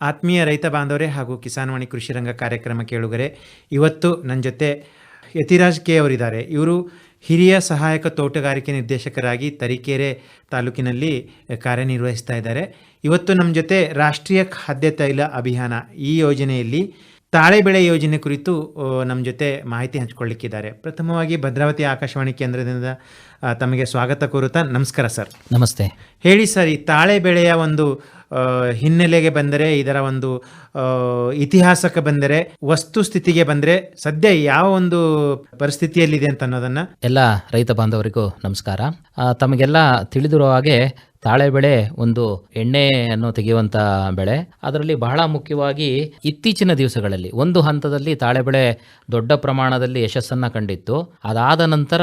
ಆತ್ಮೀಯ ರೈತ ಬಾಂಧವರೇ ಹಾಗೂ ಕಿಸಾನ್ವಾಣಿ ಕೃಷಿ ರಂಗ ಕಾರ್ಯಕ್ರಮ ಕೇಳುಗರೆ, ಇವತ್ತು ನನ್ನ ಜೊತೆ ಯತಿರಾಜ್ ಕೆ ಅವರಿದ್ದಾರೆ. ಇವರು ಹಿರಿಯ ಸಹಾಯಕ ತೋಟಗಾರಿಕೆ ನಿರ್ದೇಶಕರಾಗಿ ತರೀಕೆರೆ ತಾಲೂಕಿನಲ್ಲಿ ಕಾರ್ಯನಿರ್ವಹಿಸ್ತಾ ಇದ್ದಾರೆ. ಇವತ್ತು ನಮ್ಮ ಜೊತೆ ರಾಷ್ಟ್ರೀಯ ಖಾದ್ಯ ತೈಲ ಅಭಿಯಾನ ಈ ಯೋಜನೆಯಲ್ಲಿ ತಾಳೆ ಬೆಳೆ ಯೋಜನೆ ಕುರಿತು ನಮ್ಮ ಜೊತೆ ಮಾಹಿತಿ ಹಂಚಿಕೊಳ್ಳಿಕ್ಕಿದ್ದಾರೆ. ಪ್ರಥಮವಾಗಿ ಭದ್ರಾವತಿ ಆಕಾಶವಾಣಿ ಕೇಂದ್ರದಿಂದ ತಮಗೆ ಸ್ವಾಗತ ಕೋರುತ್ತಾ ನಮಸ್ಕಾರ ಸರ್. ನಮಸ್ತೆ. ಹೇಳಿ ಸರ್ ಈ ತಾಳೆ ಬೆಳೆಯ ಒಂದು ಹಿನ್ನೆಲೆಗೆ ಬಂದರೆ ಇದರ ಒಂದು ಇತಿಹಾಸಕ್ಕೆ ಬಂದರೆ ವಸ್ತು ಸ್ಥಿತಿಗೆ ಬಂದರೆ ಸದ್ಯ ಯಾವ ಒಂದು ಪರಿಸ್ಥಿತಿಯಲ್ಲಿದೆ ಅಂತ ಅನ್ನೋದನ್ನ? ಎಲ್ಲ ರೈತ ಬಾಂಧವರಿಗೂ ನಮಸ್ಕಾರ. ತಮಗೆಲ್ಲ ತಿಳಿದಿರುವ ಹಾಗೆ ತಾಳೆ ಬೆಳೆ ಒಂದು ಎಣ್ಣೆಯನ್ನು ತೆಗೆಯುವಂಥ ಬೆಳೆ. ಅದರಲ್ಲಿ ಬಹಳ ಮುಖ್ಯವಾಗಿ ಇತ್ತೀಚಿನ ದಿವಸಗಳಲ್ಲಿ, ಒಂದು ಹಂತದಲ್ಲಿ ತಾಳೆ ಬೆಳೆ ದೊಡ್ಡ ಪ್ರಮಾಣದಲ್ಲಿ ಯಶಸ್ಸನ್ನು ಕಂಡಿತ್ತು. ಅದಾದ ನಂತರ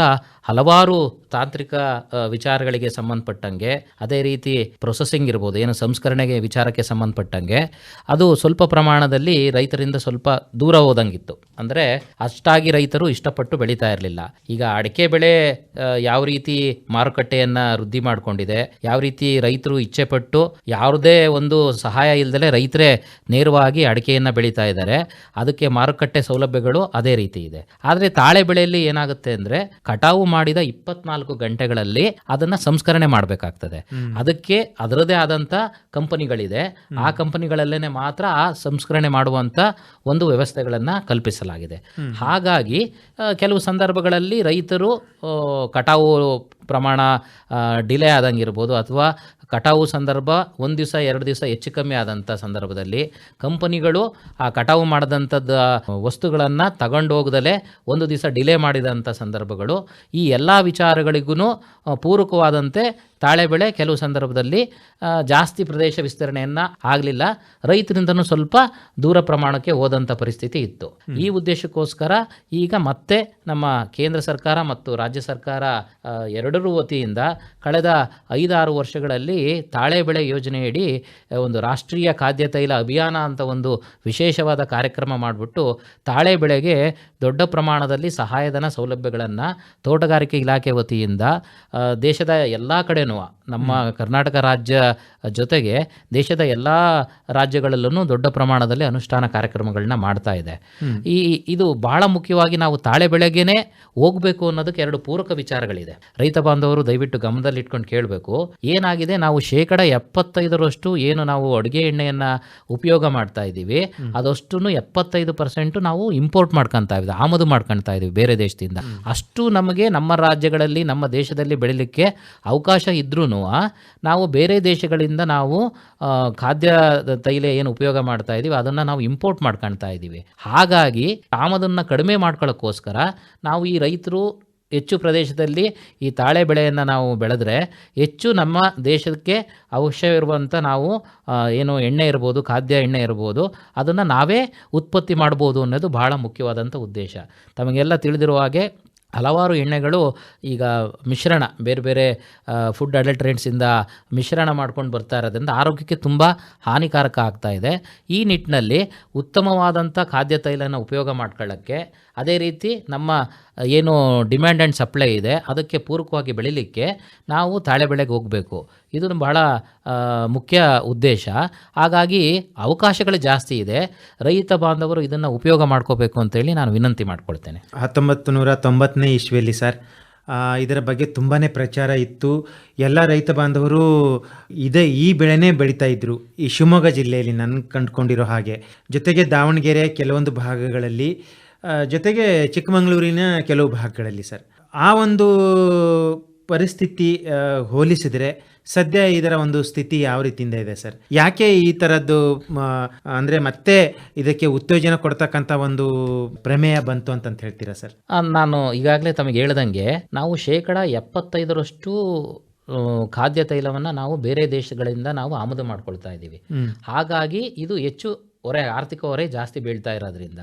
ಹಲವಾರು ತಾಂತ್ರಿಕ ವಿಚಾರಗಳಿಗೆ ಸಂಬಂಧಪಟ್ಟಂಗೆ, ಅದೇ ರೀತಿ ಪ್ರೊಸೆಸಿಂಗ್ ಇರ್ಬೋದು, ಏನು ಸಂಸ್ಕರಣೆಗೆ ವಿಚಾರಕ್ಕೆ ಸಂಬಂಧಪಟ್ಟಂಗೆ, ಅದು ಸ್ವಲ್ಪ ಪ್ರಮಾಣದಲ್ಲಿ ರೈತರಿಂದ ಸ್ವಲ್ಪ ದೂರ ಹೋದಂಗಿತ್ತು. ಅಂದರೆ ಅಷ್ಟಾಗಿ ರೈತರು ಇಷ್ಟಪಟ್ಟು ಬೆಳೀತಾ ಇರಲಿಲ್ಲ. ಈಗ ಅಡಿಕೆ ಬೆಳೆ ಯಾವ ರೀತಿ ಮಾರುಕಟ್ಟೆಯನ್ನು ವೃದ್ಧಿ ಮಾಡಿಕೊಂಡಿದೆ, ಯಾವ ರೀತಿ ರೈತರು ಇಚ್ಛೆಪಟ್ಟು ಯಾವುದೇ ಒಂದು ಸಹಾಯ ಇಲ್ಲದಲೆ ರೈತರೇ ನೇರವಾಗಿ ಅಡಿಕೆಯನ್ನು ಬೆಳೀತಾ ಇದ್ದಾರೆ. ಅದಕ್ಕೆ ಮಾರುಕಟ್ಟೆ ಸೌಲಭ್ಯಗಳು ಅದೇ ರೀತಿ ಇದೆ. ಆದರೆ ತಾಳೆ ಬೆಳೆಯಲ್ಲಿ ಏನಾಗುತ್ತೆ ಅಂದರೆ ಕಟಾವು ಮಾಡಿದ ಇಪ್ಪತ್ನಾಲ್ಕು ಗಂಟೆಗಳಲ್ಲಿ ಅದನ್ನು ಸಂಸ್ಕರಣೆ ಮಾಡಬೇಕಾಗ್ತದೆ. ಅದಕ್ಕೆ ಅದರದೇ ಆದಂಥ ಕಂಪನಿಗಳಿದೆ. ಆ ಕಂಪನಿಗಳಲ್ಲೇ ಮಾತ್ರ ಆ ಸಂಸ್ಕರಣೆ ಮಾಡುವಂಥ ಒಂದು ವ್ಯವಸ್ಥೆಗಳನ್ನು ಕಲ್ಪಿಸಲಾಗಿದೆ. ಹಾಗಾಗಿ ಕೆಲವು ಸಂದರ್ಭಗಳಲ್ಲಿ ರೈತರು ಕಟಾವು ಪ್ರಮಾಣ ಡಿಲೇ ಆದಂಗಿರ್ಬೋದು ಅಥವಾ ಕಟಾವು ಸಂದರ್ಭ ಒಂದು ದಿವಸ, ಎರಡು ದಿವಸ ಹೆಚ್ಚು ಕಮ್ಮಿ ಆದಂಥ ಸಂದರ್ಭದಲ್ಲಿ ಕಂಪನಿಗಳು ಆ ಕಟಾವು ಮಾಡಿದಂಥದ್ದು ವಸ್ತುಗಳನ್ನು ತಗೊಂಡು ಹೋಗದಲ್ಲೇ ಒಂದು ದಿವಸ ಡಿಲೇ ಮಾಡಿದಂಥ ಸಂದರ್ಭಗಳು ಈ ಎಲ್ಲ ವಿಚಾರಗಳಿಗೂ ಪೂರಕವಾದಂತೆ ತಾಳೆ ಬೆಳೆ ಕೆಲವು ಸಂದರ್ಭದಲ್ಲಿ ಜಾಸ್ತಿ ಪ್ರದೇಶ ವಿಸ್ತರಣೆಯನ್ನು ಆಗಲಿಲ್ಲ. ರೈತರಿಂದನೂ ಸ್ವಲ್ಪ ದೂರ ಪ್ರಮಾಣಕ್ಕೆ ಹೋದಂಥ ಪರಿಸ್ಥಿತಿ ಇತ್ತು. ಈ ಉದ್ದೇಶಕ್ಕೋಸ್ಕರ ಈಗ ಮತ್ತೆ ನಮ್ಮ ಕೇಂದ್ರ ಸರ್ಕಾರ ಮತ್ತು ರಾಜ್ಯ ಸರ್ಕಾರ ಎರಡರೂ ವತಿಯಿಂದ ಕಳೆದ ಐದಾರು ವರ್ಷಗಳಲ್ಲಿ ತಾಳೆ ಬೆಳೆ ಯೋಜನೆಯಡಿ ಒಂದು ರಾಷ್ಟ್ರೀಯ ಖಾದ್ಯ ತೈಲ ಅಭಿಯಾನ ಅಂತ ಒಂದು ವಿಶೇಷವಾದ ಕಾರ್ಯಕ್ರಮ ಮಾಡಿಬಿಟ್ಟು ತಾಳೆ ಬೆಳೆಗೆ ದೊಡ್ಡ ಪ್ರಮಾಣದಲ್ಲಿ ಸಹಾಯಧನ ಸೌಲಭ್ಯಗಳನ್ನು ತೋಟಗಾರಿಕೆ ಇಲಾಖೆ ವತಿಯಿಂದ ದೇಶದ ಎಲ್ಲ Genoa. ನಮ್ಮ ಕರ್ನಾಟಕ ರಾಜ್ಯ ಜೊತೆಗೆ ದೇಶದ ಎಲ್ಲ ರಾಜ್ಯಗಳಲ್ಲೂ ದೊಡ್ಡ ಪ್ರಮಾಣದಲ್ಲಿ ಅನುಷ್ಠಾನ ಕಾರ್ಯಕ್ರಮಗಳನ್ನ ಮಾಡ್ತಾ ಇದೆ. ಈ ಇದು ಬಹಳ ಮುಖ್ಯವಾಗಿ ನಾವು ತಾಳೆ ಬೆಳಗ್ಗೆನೇ ಹೋಗಬೇಕು ಅನ್ನೋದಕ್ಕೆ ಎರಡು ಪೂರಕ ವಿಚಾರಗಳಿದೆ. ರೈತ ಬಾಂಧವರು ದಯವಿಟ್ಟು ಗಮನದಲ್ಲಿ ಇಟ್ಕೊಂಡು ಕೇಳಬೇಕು ಏನಾಗಿದೆ ನಾವು ಶೇಕಡ ಎಪ್ಪತ್ತೈದರಷ್ಟು ಏನು ನಾವು ಅಡುಗೆ ಎಣ್ಣೆಯನ್ನು ಉಪಯೋಗ ಮಾಡ್ತಾ ಇದ್ದೀವಿ ಅದಷ್ಟು ಎಪ್ಪತ್ತೈದು ಪರ್ಸೆಂಟು ನಾವು ಇಂಪೋರ್ಟ್ ಮಾಡ್ಕೊತಾ ಇದ್ದೀವಿ ಆಮದು ಮಾಡ್ಕೊತಾ ಇದ್ದೀವಿ ಬೇರೆ ದೇಶದಿಂದ. ಅಷ್ಟು ನಮಗೆ ನಮ್ಮ ರಾಜ್ಯಗಳಲ್ಲಿ ನಮ್ಮ ದೇಶದಲ್ಲಿ ಬೆಳಿಲಿಕ್ಕೆ ಅವಕಾಶ ಇದ್ರೂ ನಾವು ಬೇರೆ ದೇಶಗಳಿಂದ ನಾವು ಖಾದ್ಯ ತೈಲ ಏನು ಉಪಯೋಗ ಮಾಡ್ತಾ ಇದ್ದೀವಿ ಅದನ್ನು ನಾವು ಇಂಪೋರ್ಟ್ ಮಾಡ್ಕೊಳ್ತಾ ಇದ್ದೀವಿ ಹಾಗಾಗಿ ಆಮದನ್ನು ಕಡಿಮೆ ಮಾಡ್ಕೊಳ್ಳೋಕ್ಕೋಸ್ಕರ ನಾವು ಈ ರೈತರು ಹೆಚ್ಚು ಪ್ರದೇಶದಲ್ಲಿ ಈ ತಾಳೆ ಬೆಳೆಯನ್ನು ನಾವು ಬೆಳೆದ್ರೆ ಹೆಚ್ಚು ನಮ್ಮ ದೇಶಕ್ಕೆ ಅವಶ್ಯವಿರುವಂಥ ನಾವು ಏನು ಎಣ್ಣೆ ಇರ್ಬೋದು, ಖಾದ್ಯ ಎಣ್ಣೆ ಇರ್ಬೋದು, ಅದನ್ನು ನಾವೇ ಉತ್ಪತ್ತಿ ಮಾಡ್ಬೋದು ಅನ್ನೋದು ಬಹಳ ಮುಖ್ಯವಾದಂಥ ಉದ್ದೇಶ. ತಮಗೆಲ್ಲ ತಿಳಿದಿರುವ ಹಾಗೆ ಹಲವಾರು ಎಣ್ಣೆಗಳು ಈಗ ಮಿಶ್ರಣ, ಬೇರೆ ಬೇರೆ ಫುಡ್ ಅಡಲ್ಟ್ರೆಂಟ್ಸಿಂದ ಮಿಶ್ರಣ ಮಾಡ್ಕೊಂಡು ಬರ್ತಾ ಇರೋದ್ರಿಂದ ಆರೋಗ್ಯಕ್ಕೆ ತುಂಬ ಹಾನಿಕಾರಕ ಆಗ್ತಾ ಇದೆ. ಈ ನಿಟ್ಟಿನಲ್ಲಿ ಉತ್ತಮವಾದಂಥ ಖಾದ್ಯ ತೈಲನ ಉಪಯೋಗ ಮಾಡ್ಕೊಳ್ಳೋಕ್ಕೆ ಅದೇ ರೀತಿ ನಮ್ಮ ಏನು ಡಿಮ್ಯಾಂಡ್ ಆ್ಯಂಡ್ ಸಪ್ಲೈ ಇದೆ, ಅದಕ್ಕೆ ಪೂರಕವಾಗಿ ಬೆಳಿಲಿಕ್ಕೆ ನಾವು ತಾಳೆ ಬೆಳೆಗೆ ಹೋಗಬೇಕು. ಇದು ಬಹಳ ಮುಖ್ಯ ಉದ್ದೇಶ. ಹಾಗಾಗಿ ಅವಕಾಶಗಳು ಜಾಸ್ತಿ ಇದೆ. ರೈತ ಬಾಂಧವರು ಇದನ್ನು ಉಪಯೋಗ ಮಾಡ್ಕೋಬೇಕು ಅಂತೇಳಿ ನಾನು ವಿನಂತಿ ಮಾಡ್ಕೊಳ್ತೇನೆ. ಹತ್ತೊಂಬತ್ತು ನೂರ ತೊಂಬತ್ತನೇ ಇಸ್ವಿಯಲ್ಲಿ ಸರ್ ಇದರ ಬಗ್ಗೆ ತುಂಬಾ ಪ್ರಚಾರ ಇತ್ತು. ಎಲ್ಲ ರೈತ ಬಾಂಧವರು ಇದೇ ಈ ಬೆಳೆನೇ ಬೆಳೀತಾ ಇದ್ರು, ಈ ಶಿವಮೊಗ್ಗ ಜಿಲ್ಲೆಯಲ್ಲಿ ನಾನು ಕಂಡುಕೊಂಡಿರೋ ಹಾಗೆ. ಜೊತೆಗೆ ದಾವಣಗೆರೆ, ಕೆಲವೊಂದು ಭಾಗಗಳಲ್ಲಿ ಜೊತೆಗೆ ಚಿಕ್ಕಮಗಳೂರಿನ ಕೆಲವು ಭಾಗಗಳಲ್ಲಿ ಸರ್. ಆ ಒಂದು ಪರಿಸ್ಥಿತಿ ಹೋಲಿಸಿದರೆ ಸದ್ಯ ಇದರ ಒಂದು ಸ್ಥಿತಿ ಯಾವ ರೀತಿಯಿಂದ ಇದೆ ಸರ್? ಯಾಕೆ ಈ ಥರದ್ದು ಅಂದರೆ ಮತ್ತೆ ಇದಕ್ಕೆ ಉತ್ತೇಜನ ಕೊಡ್ತಕ್ಕಂಥ ಒಂದು ಪ್ರಮೇಯ ಬಂತು ಅಂತಂತ ಹೇಳ್ತೀರಾ ಸರ್? ನಾನು ಈಗಾಗಲೇ ತಮಗೆ ಹೇಳ್ದಂಗೆ ನಾವು ಶೇಕಡ ಎಪ್ಪತ್ತೈದರಷ್ಟು ಖಾದ್ಯ ತೈಲವನ್ನು ನಾವು ಬೇರೆ ದೇಶಗಳಿಂದ ನಾವು ಆಮದು ಮಾಡ್ಕೊಳ್ತಾ ಇದ್ದೀವಿ. ಹಾಗಾಗಿ ಇದು ಹೆಚ್ಚು ಹೊರೆ ಆರ್ಥಿಕ ಹೊರೆ ಜಾಸ್ತಿ ಬೀಳ್ತಾ ಇರೋದ್ರಿಂದ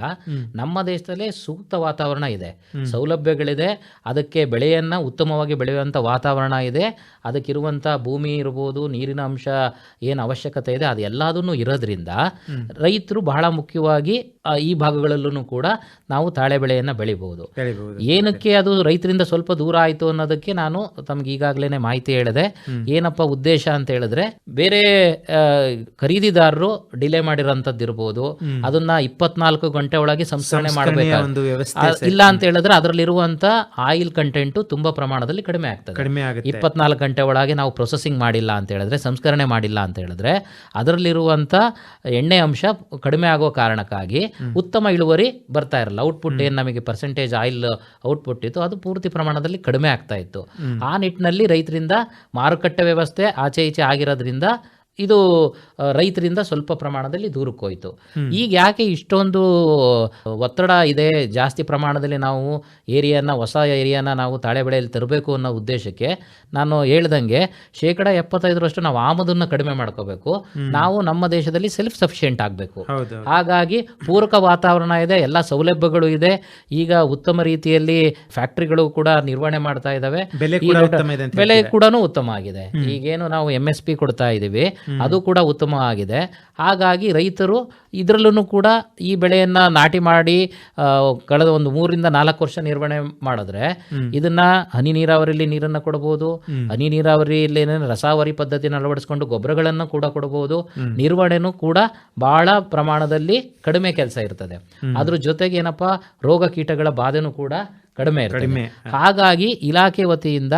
ನಮ್ಮ ದೇಶದಲ್ಲೇ ಸೂಕ್ತ ವಾತಾವರಣ ಇದೆ. ಸೌಲಭ್ಯಗಳಿದೆ. ಅದಕ್ಕೆ ಬೆಳೆಯನ್ನು ಉತ್ತಮವಾಗಿ ಬೆಳೆಯುವಂಥ ವಾತಾವರಣ ಇದೆ. ಅದಕ್ಕಿರುವಂಥ ಭೂಮಿ ಇರ್ಬೋದು ನೀರಿನ ಅಂಶ ಏನು ಅವಶ್ಯಕತೆ ಇದೆ ಅದು ಎಲ್ಲದನ್ನು ಇರೋದ್ರಿಂದ ರೈತರು ಬಹಳ ಮುಖ್ಯವಾಗಿ ಈ ಭಾಗಗಳಲ್ಲೂ ಕೂಡ ನಾವು ತಾಳೆ ಬೆಳೆಯನ್ನು ಬೆಳಿಬಹುದು. ಏನಕ್ಕೆ ಅದು ರೈತರಿಂದ ಸ್ವಲ್ಪ ದೂರ ಆಯಿತು ಅನ್ನೋದಕ್ಕೆ ನಾನು ತಮ್ಗೆ ಈಗಾಗಲೇ ಮಾಹಿತಿ ಹೇಳಿದೆ. ಏನಪ್ಪ ಉದ್ದೇಶ ಅಂತ ಹೇಳಿದ್ರೆ ಬೇರೆ ಖರೀದಿದಾರರು ಡಿಲೇ ಇರ್ಬೋದು. ಅದನ್ನ ಇಪ್ಪತ್ನಾಲ್ಕು ಗಂಟೆ ಒಳಗೆ ಸಂಸ್ಕರಣೆ ಮಾಡಬೇಕು ಇಲ್ಲ ಅಂತ ಹೇಳಿದ್ರೆ ಅದರಲ್ಲಿರುವಂತ ಆಯಿಲ್ ಕಂಟೆಂಟು ತುಂಬಾ ಪ್ರಮಾಣದಲ್ಲಿ ಕಡಿಮೆ ಆಗ್ತದೆ. ಕಡಿಮೆ ಆಗುತ್ತೆ. ಇಪ್ಪತ್ನಾಲ್ಕು ಗಂಟೆ ಒಳಗೆ ನಾವು ಪ್ರೊಸೆಸಿಂಗ್ ಮಾಡಿಲ್ಲ ಅಂತ ಹೇಳಿದ್ರೆ ಸಂಸ್ಕರಣೆ ಮಾಡಿಲ್ಲ ಅಂತ ಹೇಳಿದ್ರೆ ಅದರಲ್ಲಿರುವಂಥ ಎಣ್ಣೆ ಅಂಶ ಕಡಿಮೆ ಆಗೋ ಕಾರಣಕ್ಕಾಗಿ ಉತ್ತಮ ಇಳುವರಿ ಬರ್ತಾ ಇರಲ್ಲ. ಔಟ್ಪುಟ್ ಏನು ನಮಗೆ ಪರ್ಸೆಂಟೇಜ್ ಆಯಿಲ್ ಔಟ್ಪುಟ್ ಇತ್ತು ಅದು ಪೂರ್ತಿ ಪ್ರಮಾಣದಲ್ಲಿ ಕಡಿಮೆ ಆಗ್ತಾ ಇತ್ತು. ಆ ನಿಟ್ಟಿನಲ್ಲಿ ರೈತರಿಂದ ಮಾರುಕಟ್ಟೆ ವ್ಯವಸ್ಥೆ ಆಚೆ ಈಚೆ ಆಗಿರೋದ್ರಿಂದ ಇದು ರೈತರಿಂದ ಸ್ವಲ್ಪ ಪ್ರಮಾಣದಲ್ಲಿ ದೂರಕ್ಕೆ ಹೋಯಿತು. ಈಗ ಯಾಕೆ ಇಷ್ಟೊಂದು ಒತ್ತಡ ಇದೆ? ಜಾಸ್ತಿ ಪ್ರಮಾಣದಲ್ಲಿ ನಾವು ಏರಿಯಾನ ಹೊಸ ಏರಿಯಾನ ನಾವು ತಾಳೆ ಬೆಳೆಯಲ್ಲಿ ತರಬೇಕು ಅನ್ನೋ ಉದ್ದೇಶಕ್ಕೆ ನಾನು ಹೇಳ್ದಂಗೆ ಶೇಕಡ ಎಪ್ಪತ್ತೈದರಷ್ಟು ನಾವು ಆಮದನ್ನು ಕಡಿಮೆ ಮಾಡ್ಕೋಬೇಕು. ನಾವು ನಮ್ಮ ದೇಶದಲ್ಲಿ ಸೆಲ್ಫ್ ಸಫಿಷಿಯೆಂಟ್ ಆಗಬೇಕು ಹಾಗಾಗಿ ಪೂರಕ ವಾತಾವರಣ ಇದೆ ಎಲ್ಲ ಸೌಲಭ್ಯಗಳು ಇದೆ. ಈಗ ಉತ್ತಮ ರೀತಿಯಲ್ಲಿ ಫ್ಯಾಕ್ಟ್ರಿಗಳು ಕೂಡ ನಿರ್ವಹಣೆ ಮಾಡ್ತಾ ಇದ್ದಾವೆ. ಬೆಲೆ ಕೂಡ ಉತ್ತಮ ಆಗಿದೆ. ಈಗೇನು ನಾವು ಎಂ ಎಸ್ ಪಿ ಕೊಡ್ತಾ ಇದ್ದೀವಿ. ಅದು ಕೂಡ ಉತ್ತಮವಾಗಿದೆ. ಹಾಗಾಗಿ ರೈತರು ಇದರಲ್ಲೂ ಕೂಡ ಈ ಬೆಳೆಯನ್ನು ನಾಟಿ ಮಾಡಿ ಕಳೆದ ಒಂದು ಮೂರಿಂದ ನಾಲ್ಕು ವರ್ಷ ನಿರ್ವಹಣೆ ಮಾಡಿದ್ರೆ ಇದನ್ನ ಹನಿ ನೀರಾವರಿಯಲ್ಲಿ ನೀರನ್ನು ಕೊಡಬಹುದು ಹನಿ ನೀರಾವರಿಯಲ್ಲಿ ಏನೇನು ರಸಾವರಿ ಪದ್ಧತಿಯನ್ನು ಅಳವಡಿಸಿಕೊಂಡು ಗೊಬ್ಬರಗಳನ್ನು ಕೂಡ ಕೊಡಬಹುದು ನಿರ್ವಹಣೆನೂ ಕೂಡ ಬಹಳ ಪ್ರಮಾಣದಲ್ಲಿ ಕಡಿಮೆ ಕೆಲಸ ಇರ್ತದೆ. ಅದ್ರ ಜೊತೆಗೆ ಏನಪ್ಪಾ ರೋಗ ಕೀಟಗಳ ಬಾಧೆನೂ ಕೂಡ ಕಡಿಮೆ ಕಡಿಮೆ ಹಾಗಾಗಿ ಇಲಾಖೆ ವತಿಯಿಂದ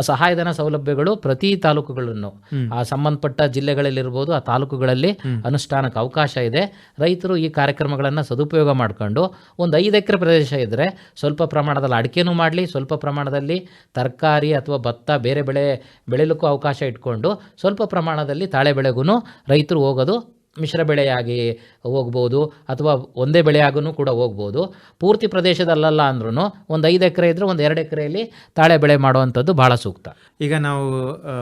ಸಹಾಯಧನ ಸೌಲಭ್ಯಗಳು ಪ್ರತಿ ತಾಲೂಕುಗಳನ್ನು ಆ ಸಂಬಂಧಪಟ್ಟ ಜಿಲ್ಲೆಗಳಲ್ಲಿರ್ಬೋದು ಆ ತಾಲೂಕುಗಳಲ್ಲಿ ಅನುಷ್ಠಾನಕ್ಕೆ ಅವಕಾಶ ಇದೆ. ರೈತರು ಈ ಕಾರ್ಯಕ್ರಮಗಳನ್ನು ಸದುಪಯೋಗ ಮಾಡಿಕೊಂಡು ಒಂದು ಐದು ಎಕರೆ ಪ್ರದೇಶ ಇದ್ದರೆ ಸ್ವಲ್ಪ ಪ್ರಮಾಣದಲ್ಲಿ ಅಡಿಕೆನೂ ಮಾಡಲಿ ಸ್ವಲ್ಪ ಪ್ರಮಾಣದಲ್ಲಿ ತರಕಾರಿ ಅಥವಾ ಭತ್ತ ಬೇರೆ ಬೆಳೆ ಬೆಳೆಯಲಿಕ್ಕೂ ಅವಕಾಶ ಇಟ್ಕೊಂಡು ಸ್ವಲ್ಪ ಪ್ರಮಾಣದಲ್ಲಿ ತಾಳೆ ಬೆಳೆಗೂ ರೈತರು ಹೋಗೋದು ಮಿಶ್ರ ಬೆಳೆಯಾಗಿ ಹೋಗ್ಬೋದು ಅಥವಾ ಒಂದೇ ಬೆಳೆಯಾಗೂ ಕೂಡ ಹೋಗ್ಬೋದು. ಪೂರ್ತಿ ಪ್ರದೇಶದಲ್ಲಲ್ಲ ಅಂದ್ರೂ ಒಂದು ಐದು ಎಕರೆ ಇದ್ದರೆ ಒಂದು ಎರಡು ಎಕರೆಯಲ್ಲಿ ತಾಳೆ ಬೆಳೆ ಮಾಡುವಂಥದ್ದು ಭಾಳ ಸೂಕ್ತ. ಈಗ ನಾವು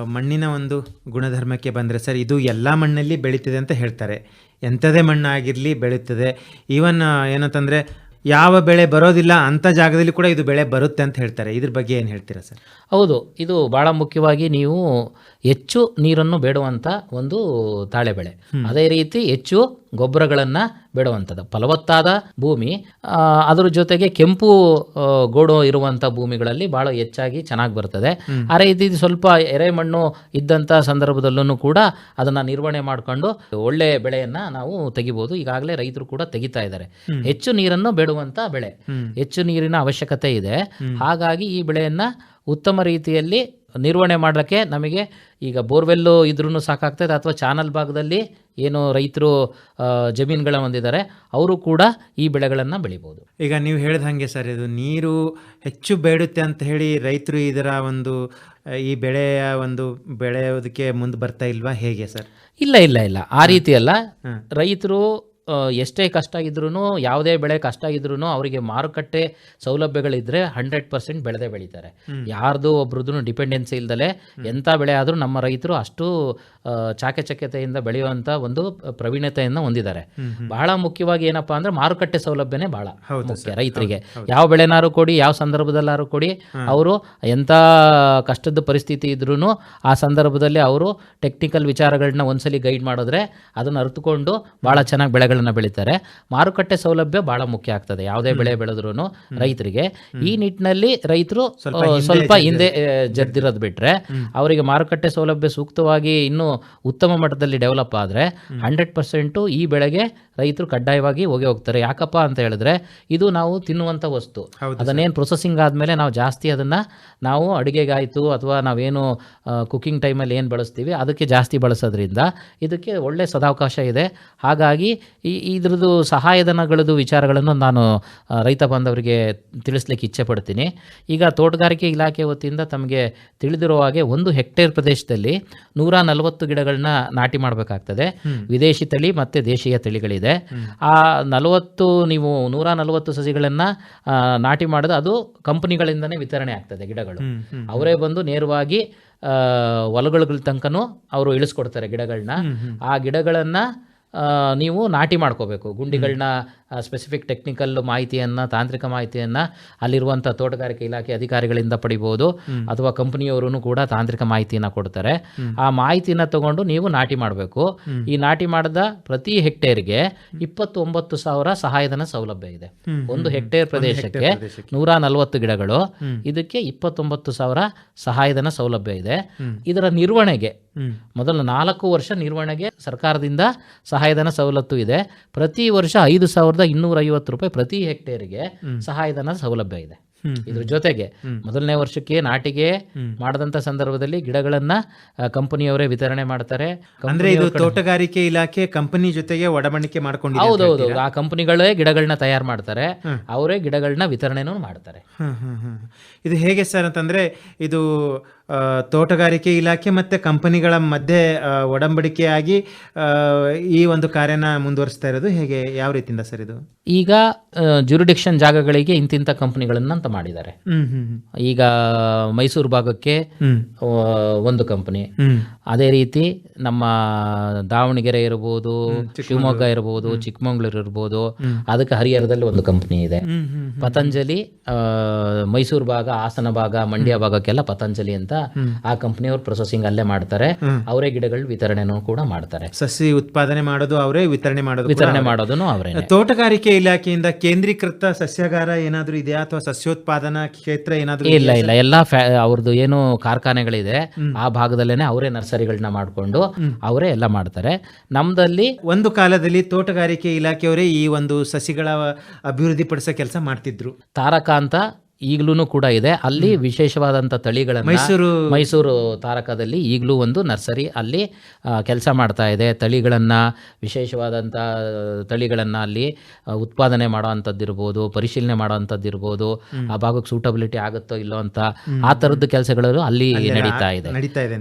ಮಣ್ಣಿನ ಒಂದು ಗುಣಧರ್ಮಕ್ಕೆ ಬಂದರೆ ಸರ್ ಇದು ಎಲ್ಲ ಮಣ್ಣಲ್ಲಿ ಬೆಳೀತದೆ ಅಂತ ಹೇಳ್ತಾರೆ. ಎಂಥದೇ ಮಣ್ಣಾಗಿರಲಿ ಬೆಳೀತದೆ. ಈವನ್ ಏನಂತಂದರೆ ಯಾವ ಬೆಳೆ ಬರೋದಿಲ್ಲ ಅಂಥ ಜಾಗದಲ್ಲಿ ಕೂಡ ಇದು ಬೆಳೆ ಬರುತ್ತೆ ಅಂತ ಹೇಳ್ತಾರೆ. ಇದ್ರ ಬಗ್ಗೆ ಏನು ಹೇಳ್ತೀರಾ ಸರ್? ಹೌದು ಇದು ಭಾಳ ಮುಖ್ಯವಾಗಿ ನೀವು ಹೆಚ್ಚು ನೀರನ್ನು ಬೇಡುವಂಥ ಒಂದು ತಾಳೆ ಬೆಳೆ. ಅದೇ ರೀತಿ ಹೆಚ್ಚು ಗೊಬ್ಬರಗಳನ್ನು ಬೇಡುವಂಥದ್ದು. ಫಲವತ್ತಾದ ಭೂಮಿ ಅದರ ಅದ್ರ ಜೊತೆಗೆ ಕೆಂಪು ಗೋಡು ಇರುವಂಥ ಭೂಮಿಗಳಲ್ಲಿ ಭಾಳ ಹೆಚ್ಚಾಗಿ ಚೆನ್ನಾಗಿ ಬರ್ತದೆ. ಆ ರೀತಿ ಸ್ವಲ್ಪ ಎರೆಮಣ್ಣು ಇದ್ದಂಥ ಸಂದರ್ಭದಲ್ಲೂ ಕೂಡ ಅದನ್ನು ನಿರ್ವಹಣೆ ಮಾಡಿಕೊಂಡು ಒಳ್ಳೆ ಬೆಳೆಯನ್ನು ನಾವು ತೆಗಿಬೋದು. ಈಗಾಗಲೇ ರೈತರು ಕೂಡ ತೆಗಿತಾ ಇದ್ದಾರೆ. ಹೆಚ್ಚು ನೀರನ್ನು ಬೇಡುವಂಥ ಬೆಳೆ. ಹೆಚ್ಚು ನೀರಿನ ಅವಶ್ಯಕತೆ ಇದೆ. ಹಾಗಾಗಿ ಈ ಬೆಳೆಯನ್ನು ಉತ್ತಮ ರೀತಿಯಲ್ಲಿ ನಿರ್ವಹಣೆ ಮಾಡೋಕ್ಕೆ ನಮಗೆ ಈಗ ಬೋರ್ವೆಲ್ಲು ಇದ್ರೂ ಸಾಕಾಗ್ತದೆ ಅಥವಾ ಚಾನಲ್ ಭಾಗದಲ್ಲಿ ಏನು ರೈತರು ಜಮೀನುಗಳ ಹೊಂದಿದ್ದಾರೆ ಅವರು ಕೂಡ ಈ ಬೆಳೆಗಳನ್ನು ಬೆಳಿಬೋದು. ಈಗ ನೀವು ಹೇಳಿದ ಹಾಗೆ ಸರ್ ಇದು ನೀರು ಹೆಚ್ಚು ಬೇಡುತ್ತೆ ಅಂತ ಹೇಳಿ ರೈತರು ಇದರ ಒಂದು ಈ ಬೆಳೆಯ ಒಂದು ಬೆಳೆಯೋದಕ್ಕೆ ಮುಂದೆ ಬರ್ತಾ ಇಲ್ವಾ ಹೇಗೆ ಸರ್? ಇಲ್ಲ ಇಲ್ಲ ಇಲ್ಲ. ಆ ರೀತಿ ಅಲ್ಲ. ರೈತರು ಎಷ್ಟೇ ಕಷ್ಟ ಇದ್ರೂ ಯಾವುದೇ ಬೆಳೆ ಕಷ್ಟ ಇದ್ರೂ ಅವರಿಗೆ ಮಾರುಕಟ್ಟೆ ಸೌಲಭ್ಯಗಳಿದ್ರೆ ಹಂಡ್ರೆಡ್ ಪರ್ಸೆಂಟ್ ಬೆಳೆದೇ ಬೆಳೀತಾರೆ. ಯಾರ್ದು ಒಬ್ರದ್ದು ಡಿಪೆಂಡೆನ್ಸಿ ಇಲ್ದಲೆ ಎಂಥ ಬೆಳೆ ಆದರೂ ನಮ್ಮ ರೈತರು ಅಷ್ಟು ಚಾಕಚಕ್ಯತೆಯಿಂದ ಬೆಳೆಯುವಂಥ ಒಂದು ಪ್ರವೀಣತೆಯನ್ನು ಹೊಂದಿದ್ದಾರೆ. ಬಹಳ ಮುಖ್ಯವಾಗಿ ಏನಪ್ಪಾ ಅಂದ್ರೆ ಮಾರುಕಟ್ಟೆ ಸೌಲಭ್ಯನೇ ಬಹಳ ಮುಖ್ಯ ರೈತರಿಗೆ. ಯಾವ ಬೆಳೆನಾರು ಕೊಡಿ ಯಾವ ಸಂದರ್ಭದಲ್ಲಾರು ಕೊಡಿ ಅವರು ಎಂಥ ಕಷ್ಟದ ಪರಿಸ್ಥಿತಿ ಇದ್ರೂ ಆ ಸಂದರ್ಭದಲ್ಲಿ ಅವರು ಟೆಕ್ನಿಕಲ್ ವಿಚಾರಗಳನ್ನ ಒಂದ್ಸಲಿ ಗೈಡ್ ಮಾಡಿದ್ರೆ ಅದನ್ನು ಅರ್ಥಕೊಂಡು ಬಹಳ ಚೆನ್ನಾಗಿ ಬೆಳೆಗಳನ್ನ ಬೆಳೀತಾರೆ. ಮಾರುಕಟ್ಟೆ ಸೌಲಭ್ಯ ಬಹಳ ಮುಖ್ಯ ಆಗ್ತದೆ. ಯಾವುದೇ ಬೆಳೆ ಬೆಳೆದ್ರೂ ರೈತರಿಗೆ. ಈ ನಿಟ್ಟಿನಲ್ಲಿ ರೈತರು ಸ್ವಲ್ಪ ಹಿಂದೆ ಜರ್ದಿರೋದು ಬಿಟ್ರೆ ಅವರಿಗೆ ಮಾರುಕಟ್ಟೆ ಸೌಲಭ್ಯ ಸೂಕ್ತವಾಗಿ ಇನ್ನೂ ಉತ್ತಮ ಮಟ್ಟದಲ್ಲಿ ಡೆವಲಪ್ ಆದರೆ ಹಂಡ್ರೆಡ್ ಪರ್ಸೆಂಟು ಈ ಬೆಳೆಗೆ ರೈತರು ಕಡ್ಡಾಯವಾಗಿ ಹೋಗಿ ಹೋಗ್ತಾರೆ. ಯಾಕಪ್ಪ ಅಂತ ಹೇಳಿದ್ರೆ ಇದು ನಾವು ತಿನ್ನುವಂಥ ವಸ್ತು. ಅದನ್ನೇನು ಪ್ರೊಸೆಸಿಂಗ್ ಆದಮೇಲೆ ನಾವು ಜಾಸ್ತಿ ಅದನ್ನು ನಾವು ಅಡುಗೆಗಾಯಿತು ಅಥವಾ ನಾವೇನು ಕುಕ್ಕಿಂಗ್ ಟೈಮಲ್ಲಿ ಏನು ಬಳಸ್ತೀವಿ ಅದಕ್ಕೆ ಜಾಸ್ತಿ ಬಳಸೋದ್ರಿಂದ ಇದಕ್ಕೆ ಒಳ್ಳೆಯ ಸದಾವಕಾಶ ಇದೆ. ಹಾಗಾಗಿ ಈ ಇದ್ರದ್ದು ಸಹಾಯಧನಗಳದ್ದು ವಿಚಾರಗಳನ್ನು ನಾನು ರೈತ ಬಾಂಧವರಿಗೆ ತಿಳಿಸ್ಲಿಕ್ಕೆ ಇಚ್ಛೆ ಪಡ್ತೀನಿ. ಈಗ ತೋಟಗಾರಿಕೆ ಇಲಾಖೆ ವತಿಯಿಂದ ತಮಗೆ ತಿಳಿದಿರುವ ಹಾಗೆ ಒಂದು ಹೆಕ್ಟೇರ್ ಪ್ರದೇಶದಲ್ಲಿ ನೂರ ನಲವತ್ತು ಗಿಡಗಳನ್ನ ನಾಟಿ ಮಾಡಬೇಕಾಗ್ತದೆ. ವಿದೇಶಿ ತಳಿ ಮತ್ತು ದೇಶೀಯ ತಳಿಗಳಿದೆ. ಆ ನಲವತ್ತು ನೀವು ನೂರ ನಲವತ್ತು ಸಸಿಗಳನ್ನು ನಾಟಿ ಮಾಡಿದ ಅದು ಕಂಪನಿಗಳಿಂದನೇ ವಿತರಣೆ ಆಗ್ತದೆ ಗಿಡಗಳು. ಅವರೇ ಬಂದು ನೇರವಾಗಿ ಹೊಲಗಳ ತನಕನೂ ಅವರು ಇಳಿಸ್ಕೊಡ್ತಾರೆ ಗಿಡಗಳನ್ನ ಆ ಗಿಡಗಳನ್ನು ನೀವು ನಾಟಿ ಮಾಡ್ಕೋಬೇಕು. ಗುಂಡಿಗಳನ್ನ ಸ್ಪೆಸಿಫಿಕ್ ಟೆಕ್ನಿಕಲ್ ಮಾಹಿತಿಯನ್ನು ತಾಂತ್ರಿಕ ಮಾಹಿತಿಯನ್ನು ಅಲ್ಲಿರುವಂಥ ತೋಟಗಾರಿಕೆ ಇಲಾಖೆ ಅಧಿಕಾರಿಗಳಿಂದ ಪಡಿಬೋದು. ಅಥವಾ ಕಂಪನಿಯವರು ಕೂಡ ತಾಂತ್ರಿಕ ಮಾಹಿತಿಯನ್ನು ಕೊಡ್ತಾರೆ. ಆ ಮಾಹಿತಿನ ತಗೊಂಡು ನೀವು ನಾಟಿ ಮಾಡಬೇಕು. ಈ ನಾಟಿ ಮಾಡಿದ ಪ್ರತಿ ಹೆಕ್ಟೇರ್ಗೆ ಇಪ್ಪತ್ತೊಂಬತ್ತು ಸಾವಿರ ಸಹಾಯಧನ ಸೌಲಭ್ಯ ಇದೆ. ಒಂದು ಹೆಕ್ಟೇರ್ ಪ್ರದೇಶಕ್ಕೆ ನೂರ ನಲವತ್ತು ಗಿಡಗಳು. ಇದಕ್ಕೆ ಇಪ್ಪತ್ತೊಂಬತ್ತು ಸಾವಿರ ಸಹಾಯಧನ ಸೌಲಭ್ಯ ಇದೆ. ಇದರ ನಿರ್ವಹಣೆಗೆ. ಮೊದಲ ನಾಲ್ಕು ವರ್ಷ ನಿರ್ವಹಣೆಗೆ ಸರ್ಕಾರದಿಂದ ಸಹಾಯಧನ ಸವಲತ್ತು ಇದೆ. ಪ್ರತಿ ವರ್ಷ ಐದು ಸಾವಿರದ ಇನ್ನೂರ ಐವತ್ತು ರೂಪಾಯಿ ಪ್ರತಿ ಹೆಕ್ಟೇರಿಗೆ ಸಹಾಯಧನ ಸೌಲಭ್ಯ ಇದೆ. ಇದ್ರ ಜೊತೆಗೆ ಮೊದಲನೇ ವರ್ಷಕ್ಕೆ ನಾಟಿಗೆ ಮಾಡದಂತ ಸಂದರ್ಭದಲ್ಲಿ ಗಿಡಗಳನ್ನ ಕಂಪನಿಯವರೇ ವಿತರಣೆ ಮಾಡ್ತಾರೆ. ಅಂದ್ರೆ ಇದು ತೋಟಗಾರಿಕೆ ಇಲಾಖೆ ಕಂಪನಿ ಜೊತೆಗೆ ಒಡಂಬಡಿಕೆ ಮಾಡ್ಕೊಂಡು ಹೌದೌದು ಆ ಕಂಪನಿಗಳೇ ಗಿಡಗಳನ್ನ ತಯಾರು ಮಾಡ್ತಾರೆ. ಅವರೇ ಗಿಡಗಳನ್ನ ವಿತರಣೆನೂ ಮಾಡ್ತಾರೆ. ಇದು ಹೇಗೆ ಸರ್ ಅಂತಂದ್ರೆ ಇದು ತೋಟಗಾರಿಕೆ ಇಲಾಖೆ ಮತ್ತೆ ಕಂಪನಿಗಳ ಮಧ್ಯೆ ಒಡಂಬಡಿಕೆಯಾಗಿ ಈ ಒಂದು ಕಾರ್ಯನ ಮುಂದುವರಿಸ್ತಾ ಇರೋದು ಹೇಗೆ ಯಾವ ರೀತಿಯಿಂದ ಸರ್ ಇದು? ಈಗ ಜುರುಡಿಕ್ಷನ್ ಜಾಗಗಳಿಗೆ ಇಂತಿಂಥ ಕಂಪನಿಗಳನ್ನು ಅಂತ ಮಾಡಿದ್ದಾರೆ. ಈಗ ಮೈಸೂರು ಭಾಗಕ್ಕೆ ಒಂದು ಕಂಪನಿ. ಅದೇ ರೀತಿ ನಮ್ಮ ದಾವಣಗೆರೆ ಇರ್ಬೋದು ಶಿವಮೊಗ್ಗ ಇರ್ಬೋದು ಚಿಕ್ಕಮಗಳೂರು ಇರ್ಬೋದು ಅದಕ್ಕೆ ಹರಿಹರದಲ್ಲಿ ಒಂದು ಕಂಪನಿ ಇದೆ. ಪತಂಜಲಿ ಮೈಸೂರು ಭಾಗ ಹಾಸನ ಭಾಗ ಮಂಡ್ಯ ಭಾಗಕ್ಕೆಲ್ಲ ಪತಂಜಲಿ ಅಂತ ಆ ಕಂಪ್ನಿಯವರು ಪ್ರೊಸೆಸಿಂಗ್ ಅಲ್ಲೇ ಮಾಡ್ತಾರೆ. ಅವರೇ ಗಿಡಗಳ ವಿತರಣೆನೂ ಕೂಡ ಮಾಡ್ತಾರೆ. ಸಸಿ ಉತ್ಪಾದನೆ ಮಾಡೋದು ಅವರೇ ವಿತರಣೆ ಮಾಡೋದು ವಿತರಣೆ ಮಾಡೋದನ್ನು ಅವರೇ ತೋಟಗಾರಿಕೆ ಇಲಾಖೆಯಿಂದ ಕೇಂದ್ರೀಕೃತ ಸಸ್ಯಾಗಾರ ಏನಾದರೂ ಇದೆಯಾ? ಅಥವಾ ಸಸ್ಯೋತ್ಪಾದನಾ ಕ್ಷೇತ್ರ ಏನಾದ್ರೂ ಇಲ್ಲ ಇಲ್ಲ. ಎಲ್ಲ ಅವ್ರದ್ದು ಏನು ಕಾರ್ಖಾನೆಗಳಿದೆ ಆ ಭಾಗದಲ್ಲೇನೆ ಅವರೇ ನರ್ಸರಿಗಳನ್ನ ಮಾಡಿಕೊಂಡು ಅವರೇ ಎಲ್ಲ ಮಾಡ್ತಾರೆ. ನಮ್ದಲ್ಲಿ ಒಂದು ಕಾಲದಲ್ಲಿ ತೋಟಗಾರಿಕೆ ಇಲಾಖೆಯವರೇ ಈ ಒಂದು ಸಸಿಗಳ ಅಭಿವೃದ್ಧಿ ಪಡಿಸೋ ಕೆಲಸ ಮಾಡ್ತಿದ್ರು. ತಾರಕಾಂತ ಈಗಲೂ ಕೂಡ ಇದೆ. ಅಲ್ಲಿ ವಿಶೇಷವಾದಂಥ ತಳಿಗಳ ಮೈಸೂರು ಮೈಸೂರು ತಾರಕದಲ್ಲಿ ಈಗಲೂ ಒಂದು ನರ್ಸರಿ ಅಲ್ಲಿ ಕೆಲಸ ಮಾಡ್ತಾ ಇದೆ. ತಳಿಗಳನ್ನು ವಿಶೇಷವಾದಂಥ ತಳಿಗಳನ್ನು ಅಲ್ಲಿ ಉತ್ಪಾದನೆ ಮಾಡೋ ಅಂಥದ್ದಿರ್ಬೋದು ಪರಿಶೀಲನೆ ಮಾಡೋ ಅಂಥದ್ದಿರ್ಬೋದು ಆ ಭಾಗಕ್ಕೆ ಸೂಟಬಿಲಿಟಿ ಆಗುತ್ತೋ ಇಲ್ಲೋ ಅಂತ ಆ ಥರದ್ದು ಕೆಲಸಗಳು ಅಲ್ಲಿ ನಡೀತಾ ಇದೆ.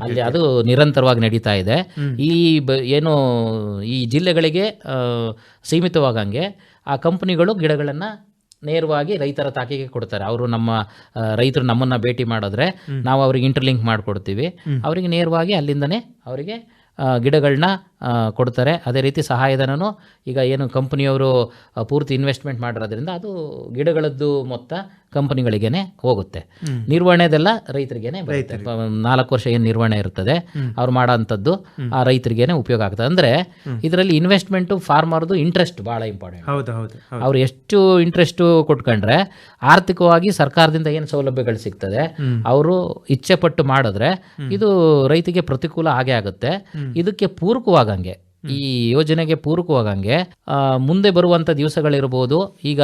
ಅಲ್ಲಿ ಅದು ನಿರಂತರವಾಗಿ ನಡೀತಾ ಇದೆ. ಈ ಬ ಏನು ಈ ಜಿಲ್ಲೆಗಳಿಗೆ ಸೀಮಿತವಾಗಂಗೆ ಆ ಕಂಪನಿಗಳು ಗಿಡಗಳನ್ನು ನೇರವಾಗಿ ರೈತರ ತಾಕಿಗೆ ಕೊಡ್ತಾರೆ. ಅವರು ನಮ್ಮ ರೈತರು ನಮ್ಮನ್ನ ಭೇಟಿ ಮಾಡಿದ್ರೆ ನಾವು ಅವ್ರಿಗೆ ಇಂಟರ್ಲಿಂಕ್ ಮಾಡಿಕೊಡ್ತೀವಿ. ಅವರಿಗೆ ನೇರವಾಗಿ ಅಲ್ಲಿಂದನೇ ಅವರಿಗೆ ಗಿಡಗಳನ್ನ ಕೊಡ್ತಾರೆ. ಅದೇ ರೀತಿ ಸಹಾಯಧನನು ಈಗ ಏನು ಕಂಪ್ನಿಯವರು ಪೂರ್ತಿ ಇನ್ವೆಸ್ಟ್ಮೆಂಟ್ ಮಾಡಿರೋದ್ರಿಂದ ಅದು ಗಿಡಗಳದ್ದು ಮೊತ್ತ ಕಂಪನಿಗಳಿಗೇನೆ ಹೋಗುತ್ತೆ. ನಿರ್ವಹಣೆದೆಲ್ಲ ರೈತರಿಗೇನೆ ಬರುತ್ತೆ. ನಾಲ್ಕು ವರ್ಷ ಏನು ನಿರ್ವಹಣೆ ಇರ್ತದೆ. ಅವ್ರು ಮಾಡೋಂಥದ್ದು ಆ ರೈತರಿಗೇನೆ ಉಪಯೋಗ ಆಗ್ತದೆ. ಅಂದರೆ ಇದರಲ್ಲಿ ಇನ್ವೆಸ್ಟ್ಮೆಂಟು ಫಾರ್ಮರ್ದು ಇಂಟ್ರೆಸ್ಟ್ ಭಾಳ ಇಂಪಾರ್ಟೆಂಟ್ ಹೌದು ಹೌದು ಅವ್ರು ಎಷ್ಟು ಇಂಟ್ರೆಸ್ಟು ಕೊಟ್ಕೊಂಡ್ರೆ ಆರ್ಥಿಕವಾಗಿ ಸರ್ಕಾರದಿಂದ ಏನು ಸೌಲಭ್ಯಗಳು ಸಿಗ್ತದೆ ಅವರು ಇಚ್ಛೆ ಪಟ್ಟು ಮಾಡಿದ್ರೆ ಇದು ರೈತಿಗೆ ಪ್ರತಿಕೂಲ ಆಗೇ ಆಗುತ್ತೆ. ಇದಕ್ಕೆ ಪೂರಕವಾಗಂಗೆ ಈ ಯೋಜನೆಗೆ ಪೂರಕವಾಗಂಗೆ ಮುಂದೆ ಬರುವಂತ ದಿವಸಗಳಿರ್ಬೋದು ಈಗ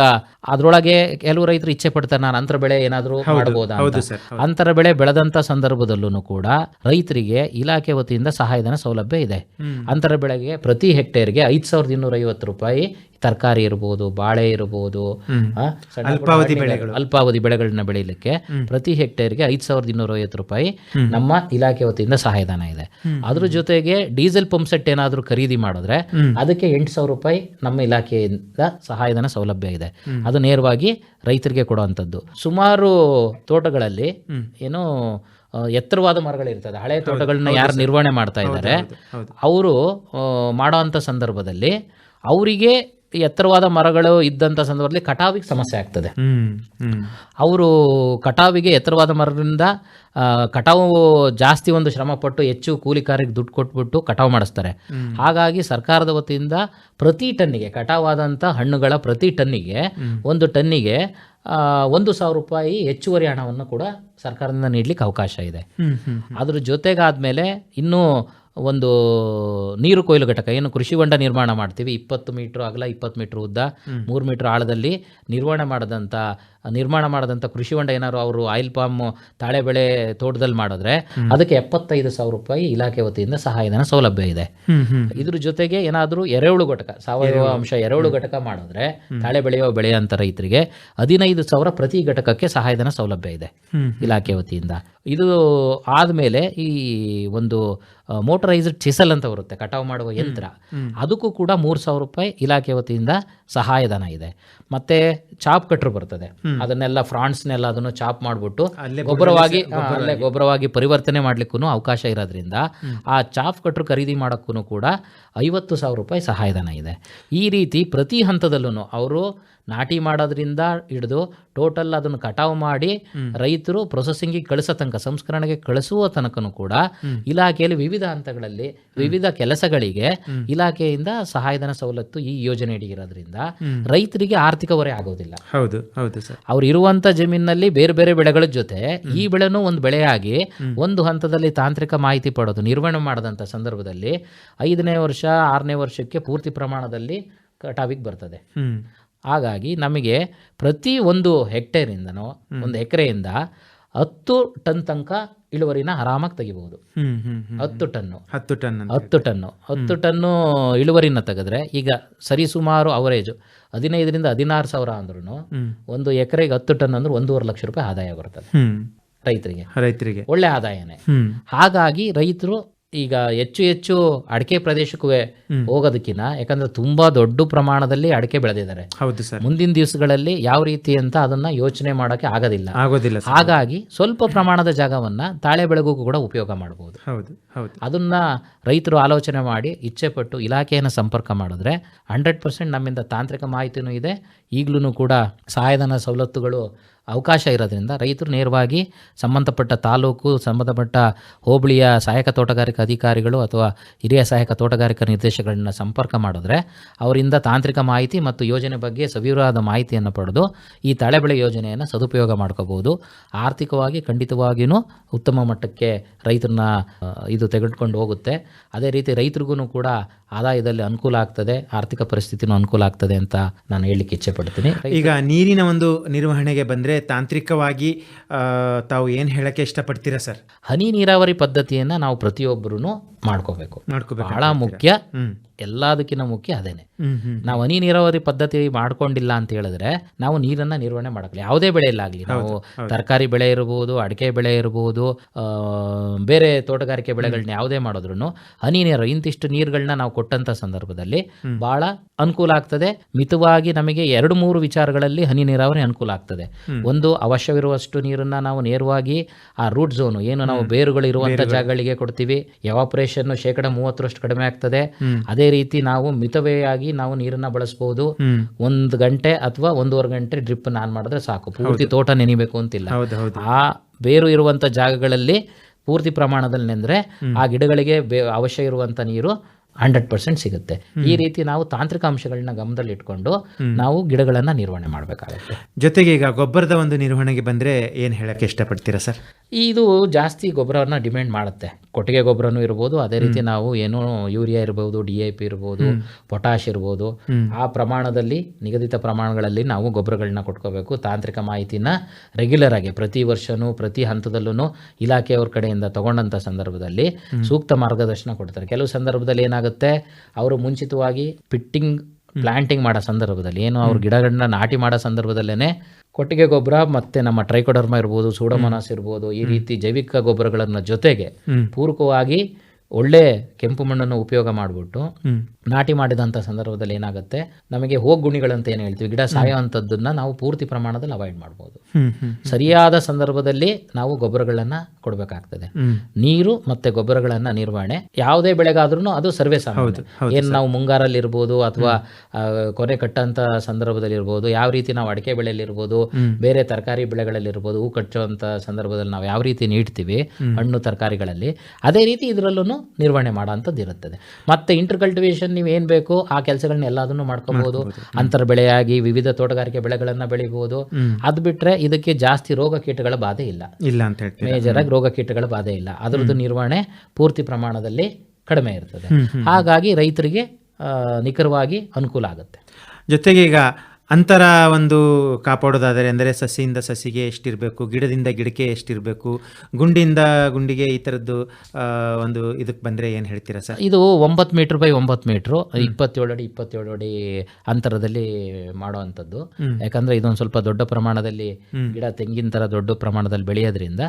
ಅದ್ರೊಳಗೆ ಕೆಲವು ರೈತರು ಇಚ್ಛೆ ಪಡ್ತಾರೆ ನಾನು ಅಂತರ ಬೆಳೆ ಏನಾದರೂ ಮಾಡಬಹುದಾ ಅಂತರ ಬೆಳೆ ಬೆಳೆದಂತ ಸಂದರ್ಭದಲ್ಲೂ ಕೂಡ ರೈತರಿಗೆ ಇಲಾಖೆ ವತಿಯಿಂದ ಸಹಾಯಧನ ಸೌಲಭ್ಯ ಇದೆ. ಅಂತರ ಬೆಳೆಗೆ ಪ್ರತಿ ಹೆಕ್ಟೇರ್ಗೆ ಐದು ಸಾವಿರದ ಇನ್ನೂರ ಐವತ್ತು ರೂಪಾಯಿ ತರಕಾರಿ ಇರ್ಬೋದು ಬಾಳೆ ಇರ್ಬೋದು ಅಲ್ಪಾವಧಿ ಬೆಳೆಗಳು. ಅಲ್ಪಾವಧಿ ಬೆಳೆಗಳನ್ನ ಬೆಳೀಲಿಕ್ಕೆ ಪ್ರತಿ ಹೆಕ್ಟೇರ್ಗೆ ಐದು ಸಾವಿರದ ಇನ್ನೂರ ಐವತ್ತು ರೂಪಾಯಿ ನಮ್ಮ ಇಲಾಖೆ ವತಿಯಿಂದ ಸಹಾಯಧನ ಇದೆ. ಅದ್ರ ಜೊತೆಗೆ ಡೀಸೆಲ್ ಪಂಪ್ ಸೆಟ್ ಏನಾದರೂ ಖರೀದಿ ಮಾಡಿದ್ರೆ ಅದಕ್ಕೆ ಎಂಟು ಸಾವಿರ ರೂಪಾಯಿ ನಮ್ಮ ಇಲಾಖೆಯಿಂದ ಸಹಾಯಧನ ಸೌಲಭ್ಯ ಇದೆ. ಅದು ನೇರವಾಗಿ ರೈತರಿಗೆ ಕೊಡುವಂಥದ್ದು. ಸುಮಾರು ತೋಟಗಳಲ್ಲಿ ಏನು ಎತ್ತರವಾದ ಮರಗಳಿರ್ತದೆ ಹಳೆ ತೋಟಗಳನ್ನ ಯಾರು ನಿರ್ವಹಣೆ ಮಾಡ್ತಾ ಇದ್ದಾರೆ. ಅವರು ಮಾಡೋ ಅಂಥ ಸಂದರ್ಭದಲ್ಲಿ ಅವರಿಗೆ ಎತ್ತರವಾದ ಮರಗಳು ಇದ್ದಂಥ ಸಂದರ್ಭದಲ್ಲಿ ಕಟಾವಿಗೆ ಸಮಸ್ಯೆ ಆಗ್ತದೆ. ಅವರು ಕಟಾವಿಗೆ ಎತ್ತರವಾದ ಮರದಿಂದ ಕಟಾವು ಜಾಸ್ತಿ ಒಂದು ಶ್ರಮಪಟ್ಟು ಹೆಚ್ಚು ಕೂಲಿಕಾರಿಗೆ ದುಡ್ಡು ಕೊಟ್ಬಿಟ್ಟು ಕಟಾವು ಮಾಡಿಸ್ತಾರೆ. ಹಾಗಾಗಿ ಸರ್ಕಾರದ ವತಿಯಿಂದ ಪ್ರತಿ ಟನ್ನಿಗೆ ಕಟಾವಾದಂಥ ಹಣ್ಣುಗಳ ಪ್ರತಿ ಟನ್ನಿಗೆ ಒಂದು ಟನ್ನಿಗೆ ಒಂದು ಸಾವಿರ ರೂಪಾಯಿ ಹೆಚ್ಚುವರಿ ಹಣವನ್ನು ಕೂಡ ಸರ್ಕಾರದಿಂದ ನೀಡಲಿಕ್ಕೆ ಅವಕಾಶ ಇದೆ. ಅದ್ರ ಜೊತೆಗಾದ್ಮೇಲೆ ಇನ್ನೂ ಒಂದು ನೀರು ಕೊಯ್ಲು ಘಟಕ ಏನು ಕೃಷಿ ಹೊಂಡ ನಿರ್ಮಾಣ ಮಾಡ್ತೀವಿ. ಇಪ್ಪತ್ತು ಮೀಟ್ರ್ ಅಗಲ ಇಪ್ಪತ್ತು ಮೀಟ್ರ್ ಉದ್ದ ಮೂರು ಮೀಟ್ರ್ ಆಳದಲ್ಲಿ ನಿರ್ವಹಣೆ ಮಾಡದಂಥ ನಿರ್ಮಾಣ ಮಾಡಿದಂಥ ಕೃಷಿ ಹೊಂಡ ಏನಾದ್ರು ಅವರು ಆಯಿಲ್ ಪಾಮ್ ತಾಳೆ ಬೆಳೆ ತೋಟದಲ್ಲಿ ಮಾಡಿದ್ರೆ ಅದಕ್ಕೆ ಎಪ್ಪತ್ತೈದು ಸಾವಿರ ರೂಪಾಯಿ ಇಲಾಖೆ ವತಿಯಿಂದ ಸಹಾಯಧನ ಸೌಲಭ್ಯ ಇದೆ. ಇದ್ರ ಜೊತೆಗೆ ಏನಾದರೂ ಎರೆಹುಳು ಘಟಕ ಸಾವಯವ ಅಂಶ ಎರೆಹುಳು ಘಟಕ ಮಾಡಿದ್ರೆ ತಾಳೆ ಬೆಳೆಯುವ ಬೆಳೆ ಅಂತ ರೈತರಿಗೆ ಹದಿನೈದು ಸಾವಿರ ಪ್ರತಿ ಘಟಕಕ್ಕೆ ಸಹಾಯಧನ ಸೌಲಭ್ಯ ಇದೆ. ಇಲಾಖೆ ವತಿಯಿಂದ. ಇದು ಆದಮೇಲೆ ಈ ಒಂದು ಮೋಟರೈಸ್ಡ್ ಚಿಸಲ್ ಅಂತ ಬರುತ್ತೆ ಕಟಾವು ಮಾಡುವ ಯಂತ್ರ. ಅದಕ್ಕೂ ಕೂಡ ಮೂರು ಸಾವಿರ ರೂಪಾಯಿ ಇಲಾಖೆ ವತಿಯಿಂದ ಸಹಾಯಧನ ಇದೆ. ಮತ್ತೆ ಚಾಪ್ ಕಟ್ರು ಬರ್ತದೆ. ಅದನ್ನೆಲ್ಲ ಫ್ರಾಂಡ್ಸ್ನೆಲ್ಲ ಅದನ್ನು ಚಾಪ್ ಮಾಡಿಬಿಟ್ಟು ಗೊಬ್ಬರವಾಗಿ ಅಲ್ಲೇ ಗೊಬ್ಬರವಾಗಿ. ಪರಿವರ್ತನೆ ಮಾಡ್ಲಿಕ್ಕೂ ಅವಕಾಶ ಇರೋದ್ರಿಂದ ಆ ಚಾಪ್ ಕಟ್ಟರು ಖರೀದಿ ಮಾಡೋಕ್ಕೂ ಕೂಡ ಐವತ್ತು ಸಾವಿರ ರೂಪಾಯಿ ಸಹಾಯಧನ ಇದೆ. ಈ ರೀತಿ ಪ್ರತಿ ಹಂತದಲ್ಲೂ ಅವರು ನಾಟಿ ಮಾಡೋದ್ರಿಂದ ಹಿಡಿದು ಟೋಟಲ್ ಅದನ್ನು ಕಟಾವು ಮಾಡಿ ರೈತರು ಪ್ರೊಸೆಸಿಂಗಿಗೆ ಕಳಿಸೋ ತನಕ ಸಂಸ್ಕರಣೆಗೆ ಕಳಿಸುವ ತನಕನೂ ಕೂಡ ಇಲಾಖೆಯಲ್ಲಿ ವಿವಿಧ ಹಂತಗಳಲ್ಲಿ ವಿವಿಧ ಕೆಲಸಗಳಿಗೆ ಇಲಾಖೆಯಿಂದ ಸಹಾಯಧನ ಸವಲತ್ತು ಈ ಯೋಜನೆ ಇರೋದ್ರಿಂದ ರೈತರಿಗೆ ಆರ್ಥಿಕ ಹೊರೆ ಆಗೋದಿಲ್ಲ. ಹೌದು ಹೌದು ಸರ್. ಅವ್ರು ಇರುವಂತ ಜಮೀನಿನಲ್ಲಿ ಬೇರೆ ಬೇರೆ ಬೆಳೆಗಳ ಜೊತೆ ಈ ಬೆಳೆನೂ ಒಂದು ಬೆಳೆಯಾಗಿ ಒಂದು ಹಂತದಲ್ಲಿ ತಾಂತ್ರಿಕ ಮಾಹಿತಿ ಪಡೋದು ನಿರ್ವಹಣೆ ಮಾಡದಂತ ಸಂದರ್ಭದಲ್ಲಿ ಐದನೇ ವರ್ಷ ಆರನೇ ವರ್ಷಕ್ಕೆ ಪೂರ್ತಿ ಪ್ರಮಾಣದಲ್ಲಿ ಕಟಾವಿಗೆ ಬರ್ತದೆ. ಹಾಗಾಗಿ ನಮಗೆ ಪ್ರತಿ ಒಂದು ಹೆಕ್ಟೇರಿಂದನೋ ಒಂದು ಎಕರೆಯಿಂದ ಹತ್ತು ಟನ್ ತನಕ ಇಳುವರಿನ ಆರಾಮಾಗಿ ತೆಗಿಬಹುದು. ಹತ್ತು ಟನ್ನು. ಹತ್ತು ಟನ್ ಹತ್ತು ಟನ್ನು. ಹತ್ತು ಟನ್ನು ಇಳುವರಿನ ತೆಗೆದ್ರೆ ಈಗ ಸರಿಸುಮಾರು ಅವರೇಜು ಹದಿನೈದರಿಂದ ಹದಿನಾರು ಸಾವಿರ ಅಂದ್ರೂ ಒಂದು ಎಕರೆಗೆ ಹತ್ತು ಟನ್ ಅಂದ್ರೆ ಒಂದೂವರೆ ಲಕ್ಷ ರೂಪಾಯಿ ಆದಾಯ ಬರ್ತದೆ ರೈತರಿಗೆ. ರೈತರಿಗೆ. ಒಳ್ಳೆ ಆದಾಯನೇ. ಹಾಗಾಗಿ ರೈತರು ಈಗ ಹೆಚ್ಚು ಹೆಚ್ಚು ಅಡಿಕೆ ಪ್ರದೇಶಕ್ಕೂ ಹೋಗೋದಕ್ಕಿಂತ ಯಾಕಂದ್ರೆ ತುಂಬಾ ದೊಡ್ಡ ಪ್ರಮಾಣದಲ್ಲಿ ಅಡಿಕೆ ಬೆಳೆದಿದ್ದಾರೆ. ಹೌದು ಸರ್. ಮುಂದಿನ ದಿವಸಗಳಲ್ಲಿ ಯಾವ ರೀತಿ ಅಂತ ಅದನ್ನ ಯೋಚನೆ ಮಾಡೋಕೆ ಆಗೋದಿಲ್ಲ. ಆಗೋದಿಲ್ಲ ಹಾಗಾಗಿ ಸ್ವಲ್ಪ ಪ್ರಮಾಣದ ಜಾಗವನ್ನ ತಾಳೆ ಬೆಳೆಗೂ ಕೂಡ ಉಪಯೋಗ ಮಾಡಬಹುದು ಹೌದು ಹೌದು. ಅದನ್ನ ರೈತರು ಆಲೋಚನೆ ಮಾಡಿ ಇಚ್ಛೆಪಟ್ಟು ಇಲಾಖೆಯನ್ನು ಸಂಪರ್ಕ ಮಾಡಿದ್ರೆ ಹಂಡ್ರೆಡ್ ಪರ್ಸೆಂಟ್ ನಮ್ಮಿಂದ ತಾಂತ್ರಿಕ ಮಾಹಿತಿನೂ ಇದೆ. ಈಗಲೂ ಕೂಡ ಸಹಾಯಧನ ಸವಲತ್ತುಗಳು ಅವಕಾಶ ಇರೋದ್ರಿಂದ ರೈತರು ನೇರವಾಗಿ ಸಂಬಂಧಪಟ್ಟ ತಾಲೂಕು, ಸಂಬಂಧಪಟ್ಟ ಹೋಬಳಿಯ ಸಹಾಯಕ ತೋಟಗಾರಿಕಾ ಅಧಿಕಾರಿಗಳು ಅಥವಾ ಹಿರಿಯ ಸಹಾಯಕ ತೋಟಗಾರಿಕಾ ನಿರ್ದೇಶಕರನ್ನ ಸಂಪರ್ಕ ಮಾಡಿದ್ರೆ ಅವರಿಂದ ತಾಂತ್ರಿಕ ಮಾಹಿತಿ ಮತ್ತು ಯೋಜನೆ ಬಗ್ಗೆ ಸವಿವರವಾದ ಮಾಹಿತಿಯನ್ನು ಪಡೆದು ಈ ತಳೆಬೆಳೆ ಯೋಜನೆಯನ್ನು ಸದುಪಯೋಗ ಮಾಡ್ಕೋಬೋದು ಆರ್ಥಿಕವಾಗಿ ಖಂಡಿತವಾಗಿಯೂ ಉತ್ತಮ ಮಟ್ಟಕ್ಕೆ ರೈತರನ್ನ ಇದು ತೆಗೆದುಕೊಂಡು ಹೋಗುತ್ತೆ. ಅದೇ ರೀತಿ ರೈತರಿಗೂ ಕೂಡ ಆದಾಯದಲ್ಲಿ ಅನುಕೂಲ ಆಗ್ತದೆ ಆರ್ಥಿಕ ಪರಿಸ್ಥಿತಿನೂ ಅನುಕೂಲ ಆಗ್ತದೆ ಅಂತ ನಾನು ಹೇಳಲಿಕ್ಕೆ ಇಚ್ಛೆ ಪಡ್ತೀನಿ. ಈಗ ನೀರಿನ ಒಂದು ನಿರ್ವಹಣೆಗೆ ಬಂದರೆ ತಾಂತ್ರಿಕವಾಗಿ ತಾವು ಏನು ಹೇಳಕ್ಕೆ ಇಷ್ಟಪಡ್ತೀರಾ ಸರ್? ಹನಿ ನೀರಾವರಿ ಪದ್ಧತಿಯನ್ನು ನಾವು ಪ್ರತಿಯೊಬ್ಬರೂ ಮಾಡ್ಕೋಬೇಕು. ಬಹಳ ಮುಖ್ಯ. ಎಲ್ಲದಕ್ಕಿಂತ ಮುಖ್ಯ ಅದೇನೆ. ನಾವು ಹನಿ ನೀರಾವರಿ ಪದ್ಧತಿ ಮಾಡ್ಕೊಂಡಿಲ್ಲ ಅಂತ ಹೇಳಿದ್ರೆ ನಾವು ನೀರನ್ನ ನಿರ್ವಹಣೆ ಮಾಡಕ್ಲಿ ಯಾವುದೇ ಬೆಳೆಯಲ್ಲಾಗಲಿ ನಾವು ತರಕಾರಿ ಬೆಳೆ ಇರಬಹುದು ಅಡಿಕೆ ಬೆಳೆ ಇರಬಹುದು ಬೇರೆ ತೋಟಗಾರಿಕೆ ಬೆಳೆಗಳನ್ನ ಯಾವುದೇ ಮಾಡಿದ್ರು ಹನಿ ನೀರು ಇಂತಿಷ್ಟು ನೀರುಗಳನ್ನ ನಾವು ಕೊಟ್ಟಂತ ಸಂದರ್ಭದಲ್ಲಿ ಬಹಳ ಅನುಕೂಲ ಆಗ್ತದೆ. ಮಿತವಾಗಿ ನಮಗೆ ಎರಡು ಮೂರು ವಿಚಾರಗಳಲ್ಲಿ ಹನಿ ನೀರಾವರಿ ಅನುಕೂಲ ಆಗ್ತದೆ. ಒಂದು ಅವಶ್ಯವಿರುವಷ್ಟು ನೀರನ್ನ ನಾವು ನೇರವಾಗಿ ಆ ರೂಟ್ ಝೋನು ಏನು ನಾವು ಬೇರುಗಳು. ಇರುವಂತ ಜಾಗಗಳಿಗೆ ಕೊಡ್ತೀವಿ. ಎವಾಪರೇಷನ್ ಶೇಕಡ ಮೂವತ್ತರಷ್ಟು ಕಡಿಮೆ ಆಗ್ತದೆ. ಅದೇ ರೀತಿ ನಾವು ಮಿತವೆಯಾಗಿ ನಾವು ನೀರನ್ನ ಬಳಸಬಹುದು ಒಂದ್ ಗಂಟೆ ಅಥವಾ ಒಂದೂವರೆ ಗಂಟೆ ಡ್ರಿಪ್ ಆನ್ ಮಾಡಿದ್ರೆ ಸಾಕು. ಪೂರ್ತಿ ತೋಟ ನೆನಿಬೇಕು ಅಂತಿಲ್ಲ. ಆ ಬೇರು ಇರುವಂತ ಜಾಗಗಳಲ್ಲಿ ಪೂರ್ತಿ ಪ್ರಮಾಣದಲ್ಲಿ ನೆಂದ್ರೆ ಆ ಗಿಡಗಳಿಗೆ ಅವಶ್ಯ ಇರುವಂತ ನೀರು ಹಂಡ್ರೆಡ್ ಪರ್ಸೆಂಟ್ ಸಿಗುತ್ತೆ. ಈ ರೀತಿ ನಾವು ತಾಂತ್ರಿಕ ಅಂಶಗಳನ್ನ ಗಮನದಲ್ಲಿ ಇಟ್ಕೊಂಡು ನಾವು ಗಿಡಗಳನ್ನ ನಿರ್ವಹಣೆ ಮಾಡಬೇಕಾಗುತ್ತೆ. ಜೊತೆಗೆ ಈಗ ಗೊಬ್ಬರದ ಒಂದು ನಿರ್ವಹಣೆಗೆ ಬಂದ್ರೆ ಏನ್ ಹೇಳಕ್ಕೆ ಇಷ್ಟಪಡ್ತೀರಾ ಸರ್? ಇದು ಜಾಸ್ತಿ ಗೊಬ್ಬರವನ್ನ ಡಿಮ್ಯಾಂಡ್ ಮಾಡುತ್ತೆ. ಕೊಟ್ಟಿಗೆ ಗೊಬ್ಬರನೂ ಇರ್ಬೋದು ಅದೇ ರೀತಿ ನಾವು ಏನು ಯೂರಿಯಾ ಇರ್ಬೋದು ಡಿ ಎ ಪಿ ಇರ್ಬೋದು ಪೊಟ್ಯಾಶ್ ಇರ್ಬೋದು. ಆ ಪ್ರಮಾಣದಲ್ಲಿ ನಿಗದಿತ ಪ್ರಮಾಣಗಳಲ್ಲಿ ನಾವು ಗೊಬ್ಬರಗಳನ್ನ ಕೊಟ್ಕೋಬೇಕು. ತಾಂತ್ರಿಕ ಮಾಹಿತಿನ ರೆಗ್ಯುಲರ್ ಆಗಿ ಪ್ರತಿ ವರ್ಷನೂ ಪ್ರತಿ ಹಂತದಲ್ಲೂ ಇಲಾಖೆಯವ್ರ ಕಡೆಯಿಂದ ತಗೊಂಡಂತ ಸಂದರ್ಭದಲ್ಲಿ ಸೂಕ್ತ ಮಾರ್ಗದರ್ಶನ ಕೊಡ್ತಾರೆ. ಕೆಲವು ಸಂದರ್ಭದಲ್ಲಿ ಏನಾಗುತ್ತೆ ಅವರು ಮುಂಚಿತವಾಗಿ ಪಿಟ್ಟಿಂಗ್ ಪ್ಲಾಂಟಿಂಗ್ ಮಾಡೋ ಸಂದರ್ಭದಲ್ಲಿ ಏನು ಅವ್ರ ಗಿಡಗಳನ್ನ ನಾಟಿ ಮಾಡೋ ಸಂದರ್ಭದಲ್ಲೇ ಕೊಟ್ಟಿಗೆ ಗೊಬ್ಬರ ಮತ್ತೆ ನಮ್ಮ ಟ್ರೈಕೋಡರ್ಮ ಇರ್ಬೋದು ಸೂಡೋಮೋನಾಸ್ ಇರ್ಬೋದು ಈ ರೀತಿ ಜೈವಿಕ ಗೊಬ್ಬರಗಳನ್ನ ಜೊತೆಗೆ ಪೂರಕವಾಗಿ ಒಳ್ಳೆ ಕೆಂಪು ಮಣ್ಣನ್ನು ಉಪಯೋಗ ಮಾಡಿಬಿಟ್ಟು ನಾಟಿ ಮಾಡಿದಂಥ ಸಂದರ್ಭದಲ್ಲಿ ಏನಾಗುತ್ತೆ? ನಮಗೆ ಹೋಗ್ ಗುಣಿಗಳಂತ ಏನು ಹೇಳ್ತೀವಿ? ಗಿಡ ಸಾಯೋವಂಥದ್ದನ್ನ ನಾವು ಪೂರ್ತಿ ಪ್ರಮಾಣದಲ್ಲಿ ಅವಾಯ್ಡ್ ಮಾಡ್ಬೋದು. ಸರಿಯಾದ ಸಂದರ್ಭದಲ್ಲಿ ನಾವು ಗೊಬ್ಬರಗಳನ್ನು ಕೊಡಬೇಕಾಗ್ತದೆ. ನೀರು ಮತ್ತೆ ಗೊಬ್ಬರಗಳನ್ನ ನಿರ್ವಹಣೆ ಯಾವುದೇ ಬೆಳೆಗಾದ್ರೂ ಅದು ಸರ್ವೇ ಸಾಮಾನ್ಯ. ಏನು ನಾವು ಮುಂಗಾರಲ್ಲಿ ಇರ್ಬೋದು ಅಥವಾ ಕೊನೆ ಕಟ್ಟಂತ ಸಂದರ್ಭದಲ್ಲಿ ಇರ್ಬೋದು ಯಾವ ರೀತಿ ನಾವು ಅಡಿಕೆ ಬೆಳೆಯಲ್ಲಿ ಇರ್ಬೋದು ಬೇರೆ ತರಕಾರಿ ಬೆಳೆಗಳಲ್ಲಿ ಇರ್ಬೋದು ಹೂ ಕಚ್ಚುವಂತ ಸಂದರ್ಭದಲ್ಲಿ ನಾವು ಯಾವ ರೀತಿ ನೀಡ್ತೀವಿ ಹಣ್ಣು ತರಕಾರಿಗಳಲ್ಲಿ ಅದೇ ರೀತಿ ಇದರಲ್ಲೂ ನಿರ್ವಹಣೆ ಮಾಡೋಂಥದ್ದು ಇರುತ್ತದೆ. ಮತ್ತೆ ಇಂಟರ್ ಕಲ್ಟಿವೇಷನ್ ನೀವು ಏನು ಬೇಕು ಆ ಕೆಲಸಗಳನ್ನ ಎಲ್ಲದನ್ನು ಮಾಡ್ಕೋಬಹುದು ಅಂತರ ಬೆಳೆಯಾಗಿ ವಿವಿಧ ತೋಟಗಾರಿಕೆ ಬೆಳೆಗಳನ್ನು ಬೆಳಿಬೋದು. ಅದು ಬಿಟ್ಟರೆ ಇದಕ್ಕೆ ಜಾಸ್ತಿ ರೋಗ ಕೀಟಗಳ ಬಾಧೆ ಇಲ್ಲ. ಇಲ್ಲ ಅಂತ ಹೇಳ್ತೀರಾ? ಮೇಜರ್ ಆಗಿ ರೋಗ ಕೀಟಗಳ ಬಾಧೆ ಇಲ್ಲ. ಅದರದ್ದು ನಿರ್ವಹಣೆ ಪೂರ್ತಿ ಪ್ರಮಾಣದಲ್ಲಿ ಕಡಿಮೆ ಇರ್ತದೆ. ಹಾಗಾಗಿ ರೈತರಿಗೆ ನಿಖರವಾಗಿ ಅನುಕೂಲ ಆಗುತ್ತೆ. ಜೊತೆಗೆ ಈಗ ಅಂತರ ಒಂದು ಕಾಪಾಡೋದಾದರೆ ಅಂದರೆ ಸಸಿಯಿಂದ ಸಸಿಗೆ ಎಷ್ಟಿರಬೇಕು ಗಿಡದಿಂದ ಗಿಡಕ್ಕೆ ಎಷ್ಟಿರಬೇಕು ಗುಂಡಿಯಿಂದ ಗುಂಡಿಗೆ ಈ ಥರದ್ದು ಒಂದು ಇದಕ್ಕೆ ಬಂದರೆ ಏನು ಹೇಳ್ತೀರಾ ಸರ್? ಇದು ಒಂಬತ್ತು ಮೀಟ್ರ್ ಬೈ ಒಂಬತ್ತು ಮೀಟ್ರು ಇಪ್ಪತ್ತೇಳು ಅಡಿ ಇಪ್ಪತ್ತೇಳು ಅಡಿ ಅಂತರದಲ್ಲಿ ಮಾಡುವಂಥದ್ದು. ಯಾಕಂದ್ರೆ ಇದೊಂದು ಸ್ವಲ್ಪ ದೊಡ್ಡ ಪ್ರಮಾಣದಲ್ಲಿ ಗಿಡ ತೆಂಗಿನ ಥರ ದೊಡ್ಡ ಪ್ರಮಾಣದಲ್ಲಿ ಬೆಳೆಯೋದ್ರಿಂದ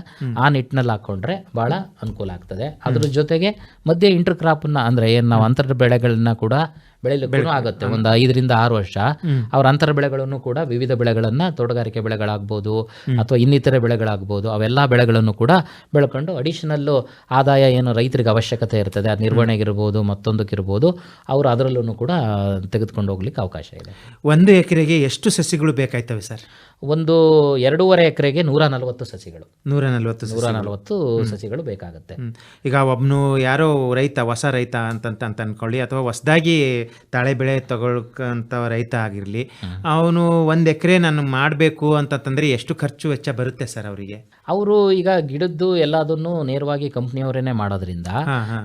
ಆ ನಿಟ್ಟಿನಲ್ಲಿ ಹಾಕೊಂಡ್ರೆ ಭಾಳ ಅನುಕೂಲ ಆಗ್ತದೆ. ಅದ್ರ ಜೊತೆಗೆ ಮಧ್ಯೆ ಇಂಟರ್ ಕ್ರಾಪನ್ನು ಅಂದ್ರೆ ಏನು ನಾವು ಅಂತರ ಬೆಳೆಗಳನ್ನ ಕೂಡ ಬೆಳಿಲಿಕ್ಕೂ ಆಗುತ್ತೆ. ಒಂದು ಐದರಿಂದ ಆರು ವರ್ಷ. ಅವ್ರ ಅಂತರ ಬೆಳೆಗಳನ್ನು ಕೂಡ ವಿವಿಧ ಬೆಳೆಗಳನ್ನು ತೋಟಗಾರಿಕೆ ಬೆಳೆಗಳಾಗ್ಬೋದು ಅಥವಾ ಇನ್ನಿತರ ಬೆಳೆಗಳಾಗ್ಬೋದು ಅವೆಲ್ಲ ಬೆಳೆಗಳನ್ನು ಕೂಡ ಬೆಳ್ಕೊಂಡು ಅಡಿಷನಲ್ ಆದಾಯ ಏನು ರೈತರಿಗೆ ಅವಶ್ಯಕತೆ ಇರ್ತದೆ. ಅದು ನಿರ್ವಹಣೆಗಿರ್ಬೋದು ಮತ್ತೊಂದಕ್ಕಿರ್ಬೋದು ಅವರು ಅದರಲ್ಲೂ ಕೂಡ ತೆಗೆದುಕೊಂಡು ಹೋಗ್ಲಿಕ್ಕೆ ಅವಕಾಶ ಇದೆ. ಒಂದು ಎಕರೆಗೆ ಎಷ್ಟು ಸಸಿಗಳು ಬೇಕಾಯ್ತವೆ ಸರ್? ಒಂದು ಎರಡೂವರೆ ಎಕರೆಗೆ ನೂರ ನಲವತ್ತು ಸಸಿಗಳು. ನೂರ ನಲವತ್ತು ನೂರ ನಲವತ್ತು ಸಸಿಗಳು ಬೇಕಾಗುತ್ತೆ. ಈಗ ಒಬ್ನು ಯಾರೋ ರೈತ ಹೊಸ ರೈತ ಅಂತಂತ ಅಂತ ಅನ್ಕೊಳ್ಳಿ ಅಥವಾ ಹೊಸದಾಗಿ ತಾಳೆ ಬೆಳೆ ತಗೊಳ್ಕಂತ ರೈತ ಆಗಿರಲಿ ಅವನು ಒಂದು ಎಕರೆ ನಾನು ಮಾಡಬೇಕು ಅಂತಂದ್ರೆ ಎಷ್ಟು ಖರ್ಚು ವೆಚ್ಚ ಬರುತ್ತೆ ಸರ್ ಅವರಿಗೆ? ಅವರು ಈಗ ಗಿಡದ್ದು ಎಲ್ಲದನ್ನು ನೇರವಾಗಿ ಕಂಪ್ನಿಯವರೇನೆ ಮಾಡೋದ್ರಿಂದ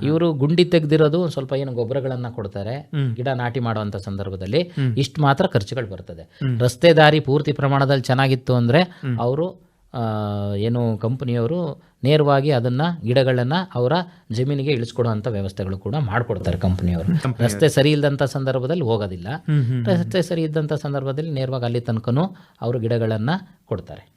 ಇವರು ಗುಂಡಿ ತೆಗೆದಿರೋದು ಒಂದ್ ಸ್ವಲ್ಪ ಏನು ಗೊಬ್ಬರಗಳನ್ನ ಕೊಡ್ತಾರೆ ಗಿಡ ನಾಟಿ ಮಾಡುವಂತ ಸಂದರ್ಭದಲ್ಲಿ. ಇಷ್ಟು ಮಾತ್ರ ಖರ್ಚುಗಳು ಬರ್ತದೆ. ರಸ್ತೆ ದಾರಿ ಪೂರ್ತಿ ಪ್ರಮಾಣದಲ್ಲಿ ಚೆನ್ನಾಗಿತ್ತು ಅಂದ್ರೆ ಅವರು ಏನು ಕಂಪ್ನಿಯವರು ನೇರವಾಗಿ ಅದನ್ನ ಗಿಡಗಳನ್ನ ಅವರ ಜಮೀನಿಗೆ ಇಳಿಸ್ಕೊಡುವಂತ ವ್ಯವಸ್ಥೆಗಳು ಕೂಡ ಮಾಡಿಕೊಡ್ತಾರೆ ಕಂಪ್ನಿಯವರು. ರಸ್ತೆ ಸರಿ ಇಲ್ಲದಂತ ಸಂದರ್ಭದಲ್ಲಿ ಹೋಗೋದಿಲ್ಲ. ರಸ್ತೆ ಸರಿ ಇದ್ದಂಥ ಸಂದರ್ಭದಲ್ಲಿ ನೇರವಾಗಿ ಅಲ್ಲಿ ತನಕನೂ ಅವರು ಗಿಡಗಳನ್ನ ಕೊಡ್ತಾರೆ.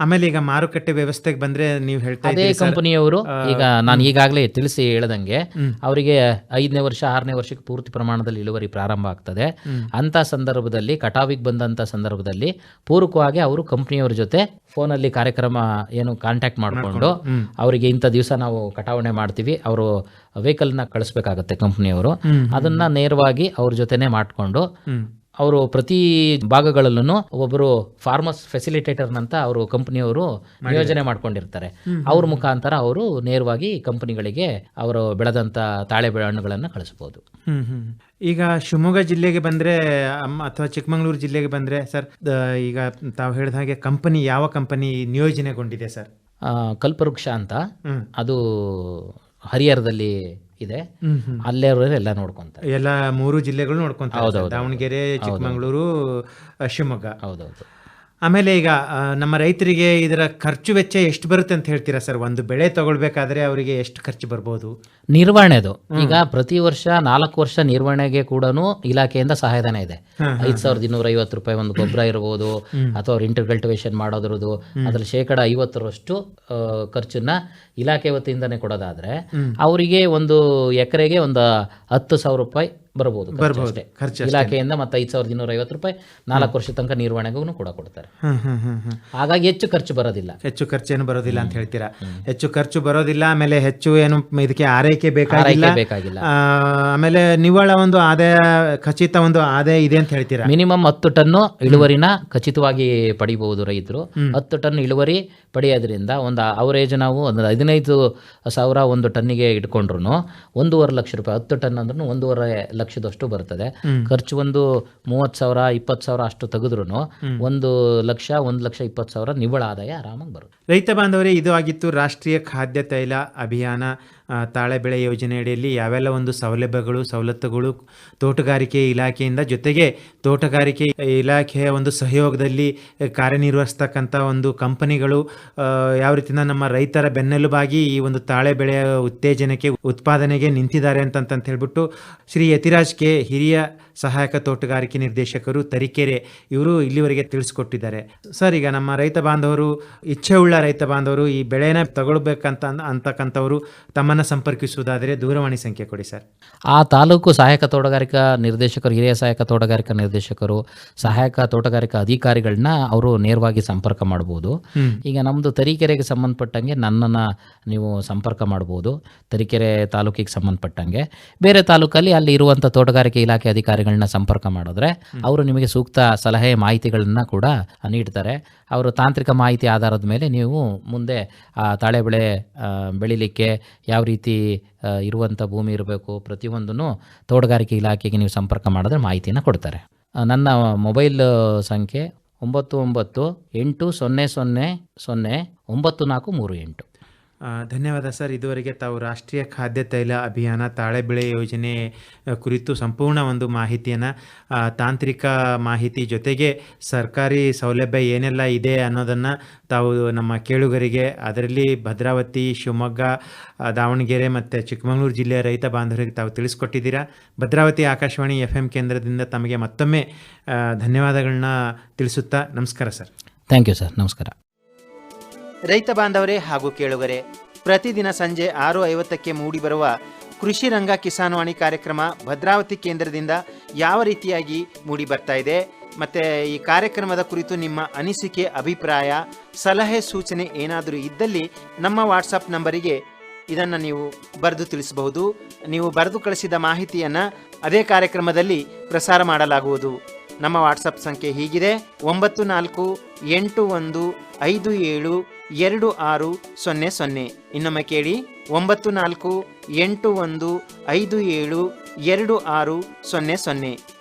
ಆಮೇಲೆ ಈಗ ಮಾರುಕಟ್ಟೆ ವ್ಯವಸ್ಥೆಗೆ ಬಂದ್ರೆ ನೀವು ಹೇಳ್ತಾ ಅದೇ ಕಂಪನಿಯವರು ಈಗ ನಾನು ಈಗಾಗಲೇ ತಿಳಿಸಿ ಹೇಳ್ದಂಗೆ ಅವರಿಗೆ ಐದನೇ ವರ್ಷ ಆರನೇ ವರ್ಷಕ್ಕೆ ಪೂರ್ತಿ ಪ್ರಮಾಣದಲ್ಲಿ ಇಳುವರಿ ಪ್ರಾರಂಭ ಆಗ್ತದೆ. ಅಂತ ಸಂದರ್ಭದಲ್ಲಿ ಕಟಾವಿಗೆ ಬಂದಂತ ಸಂದರ್ಭದಲ್ಲಿ ಪೂರಕವಾಗಿ ಅವರು ಕಂಪ್ನಿಯವರ ಜೊತೆ ಫೋನಲ್ಲಿ ಕಾರ್ಯಕ್ರಮ ಏನು ಕಾಂಟ್ಯಾಕ್ಟ್ ಮಾಡಿಕೊಂಡು ಅವರಿಗೆ ಇಂಥ ದಿವಸ ನಾವು ಕಟಾವಣೆ ಮಾಡ್ತೀವಿ. ಅವರು ವೆಹಿಕಲ್ನ ಕಳಿಸ್ಬೇಕಾಗತ್ತೆ ಕಂಪ್ನಿಯವರು ಅದನ್ನು ನೇರವಾಗಿ ಅವ್ರ ಜೊತೆನೆ ಮಾಡಿಕೊಂಡು ಅವರು ಪ್ರತಿ ಭಾಗಗಳಲ್ಲೂ ಒಬ್ಬರು ಫಾರ್ಮಸ್ ಫೆಸಿಲಿಟೇಟರ್ ಅಂತ ಅವರು ಕಂಪನಿಯವರು ನಿಯೋಜನೆ ಮಾಡ್ಕೊಂಡಿರ್ತಾರೆ. ಅವ್ರ ಮುಖಾಂತರ ಅವರು ನೇರವಾಗಿ ಕಂಪನಿಗಳಿಗೆ ಅವರು ಬೆಳೆದಂತ ತಾಳೆ ಹಣ್ಣುಗಳನ್ನ ಹಣ್ಣುಗಳನ್ನು ಕಳಿಸ್ಬೋದು ಹ್ಮ್ ಹ್ಮ್. ಈಗ ಶಿವಮೊಗ್ಗ ಜಿಲ್ಲೆಗೆ ಬಂದ್ರೆ ಅಥವಾ ಚಿಕ್ಕಮಗಳೂರು ಜಿಲ್ಲೆಗೆ ಬಂದ್ರೆ ಸರ್ ಈಗ ತಾವು ಹೇಳಿದ ಹಾಗೆ ಕಂಪನಿ ಯಾವ ಕಂಪನಿ ನಿಯೋಜನೆಗೊಂಡಿದೆ ಸರ್? ಕಲ್ಪವೃಕ್ಷ ಅಂತ. ಅದು ಹರಿಹರದಲ್ಲಿ ಇದೆ. ಅಲ್ಲೇ ಎಲ್ಲ ನೋಡ್ಕೊಂತಾರೆ. ಎಲ್ಲ ಮೂರು ಜಿಲ್ಲೆಗಳು ನೋಡ್ಕೊಂತಾರೆ. ದಾವಣಗೆರೆ ಚಿಕ್ಕಮಗಳೂರು ಶಿವಮೊಗ್ಗ. ಹೌದೌದು. ಆಮೇಲೆ ಈಗ ನಮ್ಮ ರೈತರಿಗೆ ಇದರ ಖರ್ಚು ವೆಚ್ಚ ಎಷ್ಟು ಬರುತ್ತೆ ಅಂತ ಹೇಳ್ತೀರಾ ಸರ್? ಒಂದು ಬೆಳೆ ತಗೊಳ್ಬೇಕಾದ್ರೆ ಅವರಿಗೆ ಎಷ್ಟು ಖರ್ಚು ಬರ್ಬೋದು? ನಿರ್ವಹಣೆದು ಈಗ ಪ್ರತಿ ವರ್ಷ ನಾಲ್ಕು ವರ್ಷ ನಿರ್ವಹಣೆಗೆ ಕೂಡ ಇಲಾಖೆಯಿಂದ ಸಹಾಯಧನ ಇದೆ. ಐದ್ ಸಾವಿರದ ಇನ್ನೂರ ಐವತ್ತು ರೂಪಾಯಿ ಒಂದು ಗೊಬ್ಬರ ಇರ್ಬೋದು ಅಥವಾ ಅವ್ರ ಇಂಟರ್ ಕಲ್ಟಿವೇಶನ್ ಮಾಡೋದ್ರದ್ದು ಅದ್ರ ಶೇಕಡ ಐವತ್ತರಷ್ಟು ಖರ್ಚನ್ನ ಇಲಾಖೆ ವತಿಯಿಂದನೇ ಕೊಡೋದಾದ್ರೆ ಅವರಿಗೆ ಒಂದು ಎಕರೆಗೆ ಒಂದು ಹತ್ತು ಸಾವಿರ ರೂಪಾಯಿ ಬರ್ಬೋದು ಇಲಾಖೆಯಿಂದ ಮತ್ತೆ ಐದು ಸಾವಿರದ ಇನ್ನೂರ ಐವತ್ತು ರೂಪಾಯಿ ನಾಲ್ಕು ವರ್ಷ ತನಕ ನಿರ್ವಹಣೆಗೂ ಕೂಡ ಕೊಡ್ತಾರೆ. ಹಾಗಾಗಿ ಹೆಚ್ಚು ಖರ್ಚು ಬರೋದಿಲ್ಲ. ಹೆಚ್ಚು ಖರ್ಚೇನು ಬರೋದಿಲ್ಲ ಅಂತ ಹೇಳ್ತೀರಾ? ಹೆಚ್ಚು ಖರ್ಚು ಬರೋದಿಲ್ಲ ಆಮೇಲೆ ಹೆಚ್ಚು ಏನು ಇದಕ್ಕೆ ಆರೈಕೆ ಬೇಕಾಗಿಲ್ಲ. ಬೇಕಾಗಿಲ್ಲ. ಆಮೇಲೆ ನಿವ್ವಳ ಒಂದು ಆದಾಯ ಖಚಿತ ಒಂದು ಆದಾಯ ಇದೆ ಅಂತ ಹೇಳ್ತೀರಾ? ಮಿನಿಮಮ್ ಹತ್ತು ಟನ್ನು ಇಳುವರಿನ ಖಚಿತವಾಗಿ ಪಡಿಬಹುದು ರೈತರು. ಹತ್ತು ಟನ್ ಇಳುವರಿ ಪಡೆಯೋದ್ರಿಂದ ಒಂದು ಅವರೇಜ್ ನಾವು ಒಂದು ಹದಿನೈದು ಸಾವಿರ ಒಂದು ಟನ್ನಿಗೆ ಇಟ್ಕೊಂಡ್ರು ಒಂದೂವರೆ ಲಕ್ಷ ರೂಪಾಯಿ ಹತ್ತು ಟನ್ ಅಂದ್ರೂ ಒಂದೂವರೆ ಲಕ್ಷದಷ್ಟು ಬರ್ತದೆ. ಖರ್ಚು ಒಂದು ಮೂವತ್ತು ಸಾವಿರ ಇಪ್ಪತ್ತು ಸಾವಿರ ಅಷ್ಟು ತೆಗೆದ್ರು ಒಂದು ಲಕ್ಷ ಒಂದು ಲಕ್ಷ ಇಪ್ಪತ್ತು ಸಾವಿರ ನಿವ್ವಳ ಆದಾಯ ಆರಾಮಾಗಿ ಬರುತ್ತೆ. ರೈತ ಬಾಂಧವರೇ ಇದು ಆಗಿತ್ತು ರಾಷ್ಟ್ರೀಯ ಖಾದ್ಯ ತೈಲ ಅಭಿಯಾನ. ತಾಳೆ ಬೆಳೆ ಯೋಜನೆಯಡಿಯಲ್ಲಿ ಯಾವೆಲ್ಲ ಒಂದು ಸೌಲಭ್ಯಗಳು, ಸವಲತ್ತುಗಳು ತೋಟಗಾರಿಕೆ ಇಲಾಖೆಯಿಂದ ಜೊತೆಗೆ ತೋಟಗಾರಿಕೆ ಇಲಾಖೆಯ ಒಂದು ಸಹಯೋಗದಲ್ಲಿ ಕಾರ್ಯನಿರ್ವಹಿಸ್ತಕ್ಕಂಥ ಒಂದು ಕಂಪನಿಗಳು ಯಾವ ರೀತಿಯಿಂದ ನಮ್ಮ ರೈತರ ಬೆನ್ನೆಲುಬಾಗಿ ಈ ಒಂದು ತಾಳೆ ಬೆಳೆಯ ಉತ್ತೇಜನಕ್ಕೆ ಉತ್ಪಾದನೆಗೆ ನಿಂತಿದ್ದಾರೆ ಅಂತಂತ ಹೇಳ್ಬಿಟ್ಟು ಶ್ರೀ ಯತಿರಾಜ್ ಕೆ ಹಿರಿಯ ಸಹಾಯಕ ತೋಟಗಾರಿಕೆ ನಿರ್ದೇಶಕರು ತರೀಕೆರೆ ಇವರು ಇಲ್ಲಿವರೆಗೆ ತಿಳಿಸ್ಕೊಟ್ಟಿದ್ದಾರೆ. ಸರ್ ಈಗ ನಮ್ಮ ರೈತ ಬಾಂಧವರು ಇಚ್ಛೆ ಉಳ್ಳ ರೈತ ಬಾಂಧವರು ಈ ಬೆಳೆನ ತಗೊಳ್ಬೇಕಂತ ಅಂತಕ್ಕಂಥವರು ತಮ್ಮನ್ನು ಸಂಪರ್ಕಿಸುವುದಾದರೆ ದೂರವಾಣಿ ಸಂಖ್ಯೆ ಕೊಡಿ ಸರ್. ಆ ತಾಲೂಕು ಸಹಾಯಕ ತೋಟಗಾರಿಕಾ ನಿರ್ದೇಶಕರು ಹಿರಿಯ ಸಹಾಯಕ ತೋಟಗಾರಿಕಾ ನಿರ್ದೇಶಕರು ಸಹಾಯಕ ತೋಟಗಾರಿಕಾ ಅಧಿಕಾರಿಗಳನ್ನ ಅವರು ನೇರವಾಗಿ ಸಂಪರ್ಕ ಮಾಡ್ಬೋದು. ಈಗ ನಮ್ಮದು ತರೀಕೆರೆಗೆ ಸಂಬಂಧಪಟ್ಟಂಗೆ ನನ್ನನ್ನು ನೀವು ಸಂಪರ್ಕ ಮಾಡ್ಬೋದು. ತರೀಕೆರೆ ತಾಲೂಕಿಗೆ ಸಂಬಂಧಪಟ್ಟಂಗೆ. ಬೇರೆ ತಾಲೂಕಲ್ಲಿ ಅಲ್ಲಿ ಇರುವಂಥ ತೋಟಗಾರಿಕೆ ಇಲಾಖೆ ಅಧಿಕಾರಿಗಳನ್ನ ಸಂಪರ್ಕ ಮಾಡಿದ್ರೆ ಅವರು ನಿಮಗೆ ಸೂಕ್ತ ಸಲಹೆ ಮಾಹಿತಿಗಳನ್ನು ಕೂಡ ನೀಡ್ತಾರೆ. ಅವರು ತಾಂತ್ರಿಕ ಮಾಹಿತಿ ಆಧಾರದ ಮೇಲೆ ನೀವು ಮುಂದೆ ಆ ತಾಳೆ ಬೆಳೆ ಬೆಳಿಲಿಕ್ಕೆ ಯಾವ ರೀತಿ ಇರುವಂಥ ಭೂಮಿ ಇರಬೇಕು ಪ್ರತಿಯೊಂದನ್ನು ತೋಟಗಾರಿಕೆ ಇಲಾಖೆಗೆ ನೀವು ಸಂಪರ್ಕ ಮಾಡಿದ್ರೆ ಮಾಹಿತಿಯನ್ನು ಕೊಡ್ತಾರೆ. ನನ್ನ ಮೊಬೈಲ್ ಸಂಖ್ಯೆ ಒಂಬತ್ತು ಒಂಬತ್ತು ಎಂಟು ಸೊನ್ನೆ ಸೊನ್ನೆ ಸೊನ್ನೆ ಒಂಬತ್ತು ನಾಲ್ಕು ಮೂರು ಎಂಟು. ಧನ್ಯವಾದ ಸರ್. ಇದುವರೆಗೆ ತಾವು ರಾಷ್ಟ್ರೀಯ ಖಾದ್ಯ ತೈಲ ಅಭಿಯಾನ ತಾಳೆ ಬೆಳೆ ಯೋಜನೆ ಕುರಿತು ಸಂಪೂರ್ಣ ಒಂದು ಮಾಹಿತಿಯನ್ನು ತಾಂತ್ರಿಕ ಮಾಹಿತಿ ಜೊತೆಗೆ ಸರ್ಕಾರಿ ಸೌಲಭ್ಯ ಏನೆಲ್ಲ ಇದೆ ಅನ್ನೋದನ್ನು ತಾವು ನಮ್ಮ ಕೇಳುಗರಿಗೆ, ಅದರಲ್ಲಿ ಭದ್ರಾವತಿ, ಶಿವಮೊಗ್ಗ ದಾವಣಗೆರೆ ಮತ್ತು ಚಿಕ್ಕಮಗಳೂರು ಜಿಲ್ಲೆಯ ರೈತ ಬಾಂಧವರಿಗೆ ತಾವು ತಿಳಿಸ್ಕೊಟ್ಟಿದ್ದೀರಾ? ಭದ್ರಾವತಿ ಆಕಾಶವಾಣಿ ಎಫ್ ಎಂ ಕೇಂದ್ರದಿಂದ ತಮಗೆ ಮತ್ತೊಮ್ಮೆ ಧನ್ಯವಾದಗಳನ್ನ ತಿಳಿಸುತ್ತಾ ನಮಸ್ಕಾರ ಸರ್. Thank you sir. ನಮಸ್ಕಾರ. ರೈತ ಬಾಂಧವರೇ ಹಾಗೂ ಕೇಳುಗರೆ, ಪ್ರತಿದಿನ ಸಂಜೆ ಆರು ಐವತ್ತಕ್ಕೆ ಮೂಡಿಬರುವ ಕೃಷಿ ರಂಗ ಕಿಸಾನ್ವಾಣಿ ಕಾರ್ಯಕ್ರಮ ಭದ್ರಾವತಿ ಕೇಂದ್ರದಿಂದ ಯಾವ ರೀತಿಯಾಗಿ ಮೂಡಿ ಬರ್ತಾ ಇದೆ, ಮತ್ತು ಈ ಕಾರ್ಯಕ್ರಮದ ಕುರಿತು ನಿಮ್ಮ ಅನಿಸಿಕೆ, ಅಭಿಪ್ರಾಯ, ಸಲಹೆ, ಸೂಚನೆ ಏನಾದರೂ ಇದ್ದಲ್ಲಿ ನಮ್ಮ ವಾಟ್ಸಪ್ ನಂಬರಿಗೆ ಇದನ್ನು ನೀವು ಬರೆದು ತಿಳಿಸಬಹುದು. ನೀವು ಬರೆದು ಕಳಿಸಿದ ಮಾಹಿತಿಯನ್ನು ಅದೇ ಕಾರ್ಯಕ್ರಮದಲ್ಲಿ ಪ್ರಸಾರ ಮಾಡಲಾಗುವುದು. ನಮ್ಮ ವಾಟ್ಸಪ್ ಸಂಖ್ಯೆ ಹೀಗಿದೆ, ಒಂಬತ್ತು ನಾಲ್ಕು ಎಂಟು ಒಂದು ಐದು ಏಳು ಎರಡು ಆರು ಸೊನ್ನೆ ಸೊನ್ನೆ. ಇನ್ನೊಮ್ಮೆ ಕೇಳಿ. ಒಂಬತ್ತು ನಾಲ್ಕು ಎಂಟು ಒಂದು ಐದು ಏಳು ಎರಡು ಆರು ಸೊನ್ನೆ ಸೊನ್ನೆ.